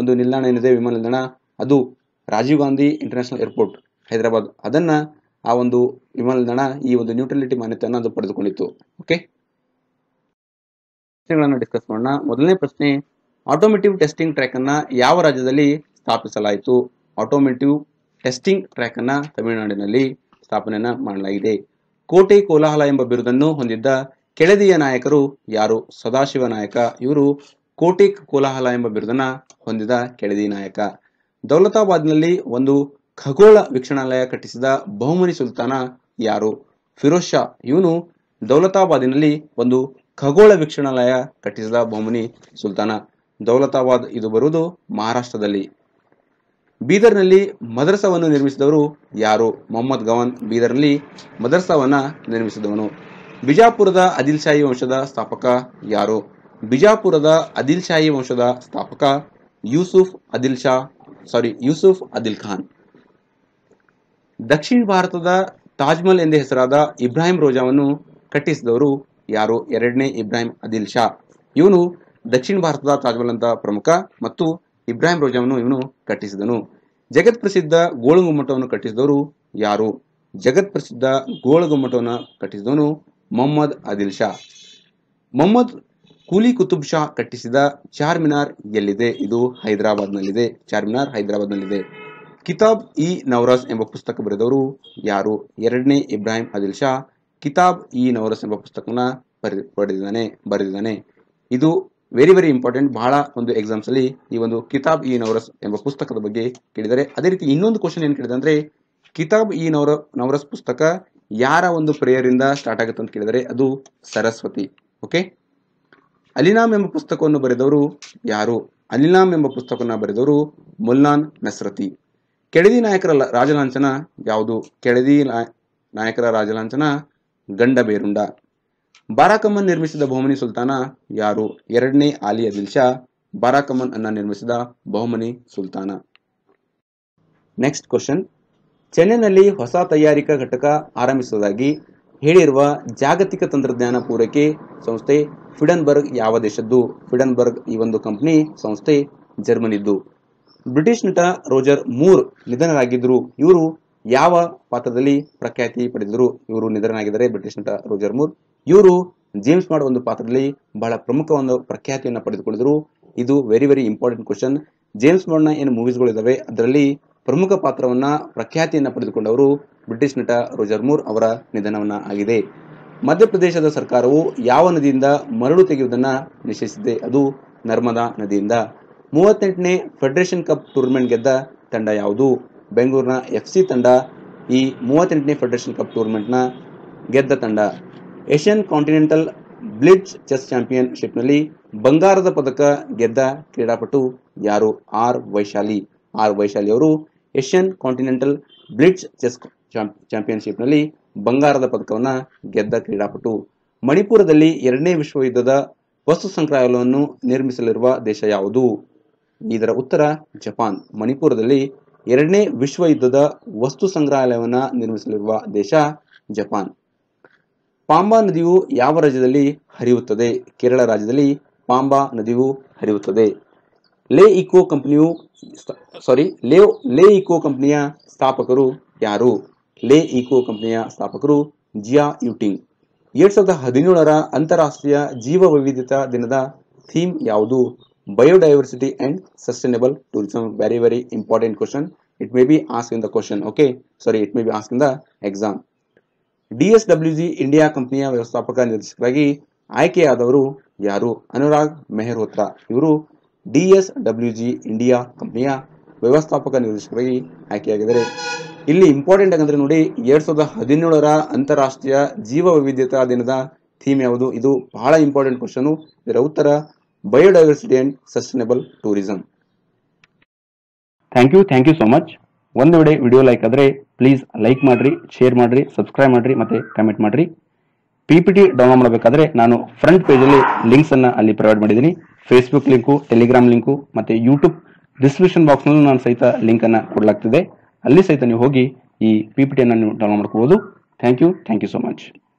S1: ಒಂದು ನಿಲ್ದಾಣ ಏನಿದೆ ವಿಮಾನ ನಿಲ್ದಾಣ. ಅದು ರಾಜೀವ್ ಗಾಂಧಿ ಇಂಟರ್ನ್ಯಾಷನಲ್ ಏರ್ಪೋರ್ಟ್, ಹೈದರಾಬಾದ್. ಅದನ್ನ ಆ ಒಂದು ವಿಮಾನ ನಿಲ್ದಾಣ ಈ ಒಂದು ನ್ಯೂಟ್ರಲಿಟಿ ಮಾನ್ಯತೆಯನ್ನು ಅದು ಪಡೆದುಕೊಂಡಿತ್ತು. ಓಕೆ ಪ್ರಶ್ನೆಗಳನ್ನು ಡಿಸ್ಕಸ್ ಮಾಡೋಣ. ಮೊದಲನೇ ಪ್ರಶ್ನೆ ಆಟೋಮೇಟಿವ್ ಟೆಸ್ಟಿಂಗ್ ಟ್ರ್ಯಾಕ್ ಅನ್ನ ಯಾವ ರಾಜ್ಯದಲ್ಲಿ ಸ್ಥಾಪಿಸಲಾಯಿತು? ಆಟೋಮೇಟಿವ್ ಟೆಸ್ಟಿಂಗ್ ಟ್ರ್ಯಾಕ್ ಅನ್ನ ತಮಿಳುನಾಡಿನಲ್ಲಿ ಸ್ಥಾಪನೆಯನ್ನ ಮಾಡಲಾಗಿದೆ. ಕೋಟೆ ಕೋಲಾಹಲ ಎಂಬ ಬಿರುದನ್ನು ಹೊಂದಿದ್ದ ಕೆಳದಿಯ ನಾಯಕರು ಯಾರು? ಸದಾಶಿವ ನಾಯಕ. ಇವರು ಕೋಟೆ ಕೋಲಾಹಲ ಎಂಬ ಬಿರುದನ್ನು ಹೊಂದಿದ ಕೆಳದಿ ನಾಯಕ. ದೌಲತಾಬಾದ್ನಲ್ಲಿ ಒಂದು ಖಗೋಳ ವೀಕ್ಷಣಾಲಯ ಕಟ್ಟಿಸಿದ ಬಹುಮನಿ ಸುಲ್ತಾನ ಯಾರು? ಫಿರೋಜ್ ಶಾ. ಇವನು ದೌಲತಾಬಾದಿನಲ್ಲಿ ಒಂದು ಖಗೋಳ ವೀಕ್ಷಣಾಲಯ ಕಟ್ಟಿಸಿದ ಬಹುಮನಿ ಸುಲ್ತಾನ. ದೌಲತಾಬಾದ್ ಇದು ಬರುವುದು ಮಹಾರಾಷ್ಟ್ರದಲ್ಲಿ. ಬೀದರ್ನಲ್ಲಿ ಮದರಸವನ್ನು ನಿರ್ಮಿಸಿದವರು ಯಾರು? ಮೊಹಮ್ಮದ್ ಗವಾನ್ ಬೀದರ್ನಲ್ಲಿ ಮದರಸವನ್ನ ನಿರ್ಮಿಸಿದವನು. ಬಿಜಾಪುರದ ಅದಿಲ್ಶಾಹಿ ವಂಶದ ಸ್ಥಾಪಕ ಯಾರು? ಬಿಜಾಪುರದ ಅದಿಲ್ಶಾಹಿ ವಂಶದ ಸ್ಥಾಪಕ ಯೂಸುಫ್ ಅದಿಲ್ ಶಾ. ಸಾರಿ ಯೂಸುಫ್ ಅದಿಲ್ ಖಾನ್ ದಕ್ಷಿಣ ಭಾರತದ ತಾಜ್ಮಹಲ್ ಎಂದೇ ಹೆಸರಾದ ಇಬ್ರಾಹಿಂ ರೋಜಾವನ್ನು ಕಟ್ಟಿಸಿದವರು ಯಾರು? ಎರಡನೇ ಇಬ್ರಾಹಿಂ ಅದಿಲ್ ಶಾ. ಇವನು ದಕ್ಷಿಣ ಭಾರತದ ತಾಜ್ಮಹಲ್ ಅಂತ ಪ್ರಮುಖ ಮತ್ತು ಇಬ್ರಾಹಿಂ ರೋಜಾವನ್ನು ಇವನು ಕಟ್ಟಿಸಿದನು. ಜಗತ್ ಪ್ರಸಿದ್ಧ ಗೋಳುಗುಮ್ಮಟವನ್ನು ಕಟ್ಟಿಸಿದವರು ಯಾರು? ಜಗತ್ ಪ್ರಸಿದ್ಧ ಗೋಳುಗುಮ್ಮಟವನ್ನು ಕಟ್ಟಿಸಿದವನು ಮೊಹಮ್ಮದ್ ಅದಿಲ್ ಶಾ. ಮೊಹಮ್ಮದ್ ಕೂಲಿ ಕುತುಬ್ ಶಾ ಕಟ್ಟಿಸಿದ ಚಾರ್ಮಿನಾರ್ ಎಲ್ಲಿದೆ? ಇದು ಹೈದರಾಬಾದ್ನಲ್ಲಿದೆ. ಚಾರ್ಮಿನಾರ್ ಹೈದರಾಬಾದ್ನಲ್ಲಿದೆ. ಕಿತಾಬ್ ಇ ನವರಾಜ್ ಎಂಬ ಪುಸ್ತಕ ಬರೆದವರು ಯಾರು? ಎರಡನೇ ಇಬ್ರಾಹಿಂ ಅದಿಲ್ ಶಾ ಕಿತಾಬ್ ಇ ನವರಸ್ ಎಂಬ ಪುಸ್ತಕವನ್ನು ಬರೆ ಬರೆದಿದ್ದಾನೆ ಬರೆದಿದ್ದಾನೆ. ಇದು ವೆರಿ ವೆರಿ ಇಂಪಾರ್ಟೆಂಟ್ ಬಹಳ ಒಂದು ಎಕ್ಸಾಮ್ಸ್ ಅಲ್ಲಿ ಈ ಒಂದು ಕಿತಾಬ್ ಇ ನವರಸ್ ಎಂಬ ಪುಸ್ತಕದ ಬಗ್ಗೆ ಕೇಳಿದರೆ ಅದೇ ರೀತಿ ಇನ್ನೊಂದು ಕ್ವಶನ್ ಏನು ಕೇಳಿದೆ ಅಂದ್ರೆ ಕಿತಾಬ್ ಇ ನವರ, ನವರಸ್ ಪುಸ್ತಕ ಯಾರ ಒಂದು ಪ್ರೇಯರಿಂದ ಸ್ಟಾರ್ಟ್ ಆಗುತ್ತೆ ಅಂತ ಕೇಳಿದರೆ ಅದು ಸರಸ್ವತಿ. ಓಕೆ ಅಲಿನಾಮ್ ಎಂಬ ಪುಸ್ತಕವನ್ನು ಬರೆದವರು ಯಾರು? ಅಲಿನಾಮ್ ಎಂಬ ಪುಸ್ತಕವನ್ನು ಬರೆದವರು ಮುಲ್ಲಾನ್ ನಸ್ರತಿ. ಕೆಳದಿ ನಾಯಕರ ರಾಜಲಾಂಛನ ಯಾವುದು? ಕೆಳದಿ ನಾಯಕರ ರಾಜಲಾಂಛನ ಗಂಡ ಬೇರುಂಡ. ಬಾರಾಕಮ್ಮನ್ ನಿರ್ಮಿಸಿದ ಬಹುಮನಿ ಸುಲ್ತಾನ ಯಾರು? ಎರಡನೇ ಆಲಿ ಅದಿಲ್ ಶಾ ಬಾರಾಕಮ್ಮನ್ ಅನ್ನ ನಿರ್ಮಿಸಿದ ಬಹುಮನಿ ಸುಲ್ತಾನ. ನೆಕ್ಸ್ಟ್ ಕ್ವಶನ್ ಚೆನ್ನೈನಲ್ಲಿ ಹೊಸ ತಯಾರಿಕಾ ಘಟಕ ಆರಂಭಿಸುವುದಾಗಿ ಹೇಳಿರುವ ಜಾಗತಿಕ ತಂತ್ರಜ್ಞಾನ ಪೂರೈಕೆ ಸಂಸ್ಥೆ ಫಿಡನ್ಬರ್ಗ್ ಯಾವ ದೇಶದ್ದು? ಫಿಡನ್ಬರ್ಗ್ ಈ ಒಂದು ಕಂಪನಿ ಸಂಸ್ಥೆ ಜರ್ಮನಿದ್ದು. ಬ್ರಿಟಿಷ್ ನಟ ರೋಜರ್ ಮೂರ್ ನಿಧನರಾಗಿದ್ದರು ಇವರು ಯಾವ ಪಾತ್ರದಲ್ಲಿ ಪ್ರಖ್ಯಾತಿ ಪಡೆದರು? ಇವರು ನಿಧನರಾಗಿದ್ದಾರೆ ಬ್ರಿಟಿಷ್ ನಟ ರೋಜರ್ ಮೂರ್. ಇವರು ಜೇಮ್ಸ್ ಮಾಡ್ ಒಂದು ಪಾತ್ರದಲ್ಲಿ ಬಹಳ ಪ್ರಮುಖ ಒಂದು ಪ್ರಖ್ಯಾತಿಯನ್ನು ಪಡೆದುಕೊಂಡಿದ್ರು ಇದು very very important question James ಮಾರ್ಡ್ನ ಏನು ಮೂವೀಸ್ಗಳು ಇದಾವೆ, ಅದರಲ್ಲಿ ಪ್ರಮುಖ ಪಾತ್ರವನ್ನ ಪ್ರಖ್ಯಾತಿಯನ್ನ ಪಡೆದುಕೊಂಡವರು ಬ್ರಿಟಿಷ್ ನಟ ರೋಜರ್ ಮೂರ್ ಅವರ ನಿಧನವನ್ನ ಆಗಿದೆ. ಮಧ್ಯಪ್ರದೇಶದ ಸರ್ಕಾರವು ಯಾವ ನದಿಯಿಂದ ಮರಳು ತೆಗೆಯುವುದನ್ನ ನಿಷೇಧಿಸಿದೆ? ಅದು ನರ್ಮದಾ ನದಿಯಿಂದ. ಮೂವತ್ತೆಂಟನೇ ಫೆಡರೇಷನ್ ಕಪ್ ಟೂರ್ನಮೆಂಟ್ ಗೆದ್ದ ತಂಡ ಯಾವುದು? ಬೆಂಗಳೂರಿನ ಎಫ್ ಸಿ ತಂಡ ಈ ಮೂವತ್ತೆಂಟನೇ ಫೆಡರೇಷನ್ ಕಪ್ ಟೂರ್ನಮೆಂಟ್ನ ಗೆದ್ದ ತಂಡ. ಏಷ್ಯನ್ ಕಾಂಟಿನೆಂಟಲ್ ಬ್ಲಿಡ್ಜ್ ಚೆಸ್ ಚಾಂಪಿಯನ್ಶಿಪ್ನಲ್ಲಿ ಬಂಗಾರದ ಪದಕ ಗೆದ್ದ ಕ್ರೀಡಾಪಟು ಯಾರು? ಆರ್ ವೈಶಾಲಿ. ಆರ್ ವೈಶಾಲಿ ಅವರು ಏಷ್ಯನ್ ಕಾಂಟಿನೆಂಟಲ್ ಬ್ಲಿಡ್ಜ್ ಚೆಸ್ ಚಾಂಪಿಯನ್ಶಿಪ್ನಲ್ಲಿ ಬಂಗಾರದ ಪದಕವನ್ನ ಗೆದ್ದ ಕ್ರೀಡಾಪಟು. ಮಣಿಪುರದಲ್ಲಿ ಎರಡನೇ ವಿಶ್ವ ಯುದ್ಧದ ವಸ್ತು ಸಂಗ್ರಹಾಲಯವನ್ನು ನಿರ್ಮಿಸಲಿರುವ ದೇಶ ಯಾವುದು? ಇದರ ಉತ್ತರ, ಜಪಾನ್. ಮಣಿಪುರದಲ್ಲಿ ಎರಡನೇ ವಿಶ್ವ ಯುದ್ಧದ ವಸ್ತು ಸಂಗ್ರಹಾಲಯವನ್ನು ನಿರ್ಮಿಸಲಿರುವ ದೇಶ ಜಪಾನ್. ಪಾಂಬಾ ನದಿಯು ಯಾವ ರಾಜ್ಯದಲ್ಲಿ ಹರಿಯುತ್ತದೆ? ಕೇರಳ ರಾಜ್ಯದಲ್ಲಿ ಪಾಂಬಾ ನದಿಯು ಹರಿಯುತ್ತದೆ. ಲೇ ಇಕೋ ಕಂಪನಿಯು ಸಾರಿ ಲೇ ಲೇ ಇಕೋ ಕಂಪನಿಯ ಸ್ಥಾಪಕರು ಯಾರು? ಲೇ ಇಕೋ ಕಂಪನಿಯ ಸ್ಥಾಪಕರು ಜಿಯಾ ಯುಟಿಂಗ್. ಎರಡ್ ಸಾವಿರದ ಹದಿನೇಳರ ಅಂತಾರಾಷ್ಟ್ರೀಯ ಜೀವ ವೈವಿಧ್ಯತಾ ದಿನದ ಥೀಮ್ ಯಾವುದು? Biodiversity and sustainable tourism very very important question it may be ask in the question okay sorry it may be ask in the exam DSWG India ಕಂಪನಿಯ ವ್ಯವಸ್ಥಾಪಕ ನಿರ್ದೇಶಕರಾಗಿ ಆಯ್ಕೆಯಾದವರು ಯಾರು? ಅನುರಾಗ್ ಮೆಹರೋತ್ರಾ. ಇವರು D S W G India ಕಂಪನಿಯ ವ್ಯವಸ್ಥಾಪಕ ನಿರ್ದೇಶಕರಾಗಿ ಆಯ್ಕೆಯಾಗಿದ್ದಾರೆ. ಇಲ್ಲಿ ಇಂಪಾರ್ಟೆಂಟ್ ಆಗಂದ್ರೆ ನೋಡಿ, ಎರಡ್ ಸಾವಿರದ ಹದಿನೇಳರ ಅಂತಾರಾಷ್ಟ್ರೀಯ ಜೀವ ವೈವಿಧ್ಯತಾ ದಿನದ ಥೀಮ್ ಯಾವುದು? ಇದು ಬಹಳ ಇಂಪಾರ್ಟೆಂಟ್ ಕ್ವಶನ್ ಇದರ ಉತ್ತರ biodiversity and sustainable tourism thank you thank you so much ಒಂದು ವೇಳೆ ವಿಡಿಯೋ ಲೈಕ್ ಆದರೆ ಪ್ಲೀಸ್ ಲೈಕ್ ಮಾಡಿರಿ ಶೇರ್ ಮಾಡಿರಿ ಸಬ್ಸ್ಕ್ರೈಬ್ ಮಾಡಿರಿ, ಮತ್ತೆ ಕಮೆಂಟ್ ಮಾಡಿರಿ. ಪಿ ಪಿ ಟಿ ಡೌನ್ಲೋಡ್ ಮಾಡಬೇಕಾದ್ರೆ ನಾನು ಫ್ರಂಟ್ ಪೇಜಲ್ಲಿ ಲಿಂಕ್ಸ್ ಅನ್ನ ಅಲ್ಲಿ ಪ್ರೊವೈಡ್ ಮಾಡಿದ್ದೀನಿ. ಫೇಸ್ಬುಕ್ ಲಿಂಕು ಟೆಲಿಗ್ರಾಮ್ ಲಿಂಕು ಮತ್ತು ಯೂಟ್ಯೂಬ್ ಡಿಸ್ಕ್ರಿಪ್ಷನ್ ಬಾಕ್ಸ್ನಲ್ಲೂ ನಾನು ಸಹಿತ ಲಿಂಕನ್ನು ಕೊಡಲಾಗ್ತಿದೆ. ಅಲ್ಲಿ ಸಹಿತ ನೀವು ಹೋಗಿ ಈ ಪಿ ಪಿ ಟಿಯನ್ನು ನೀವು ಡೌನ್ಲೋಡ್ ಮಾಡ್ಕೋಬೋದು. Thank you thank you so much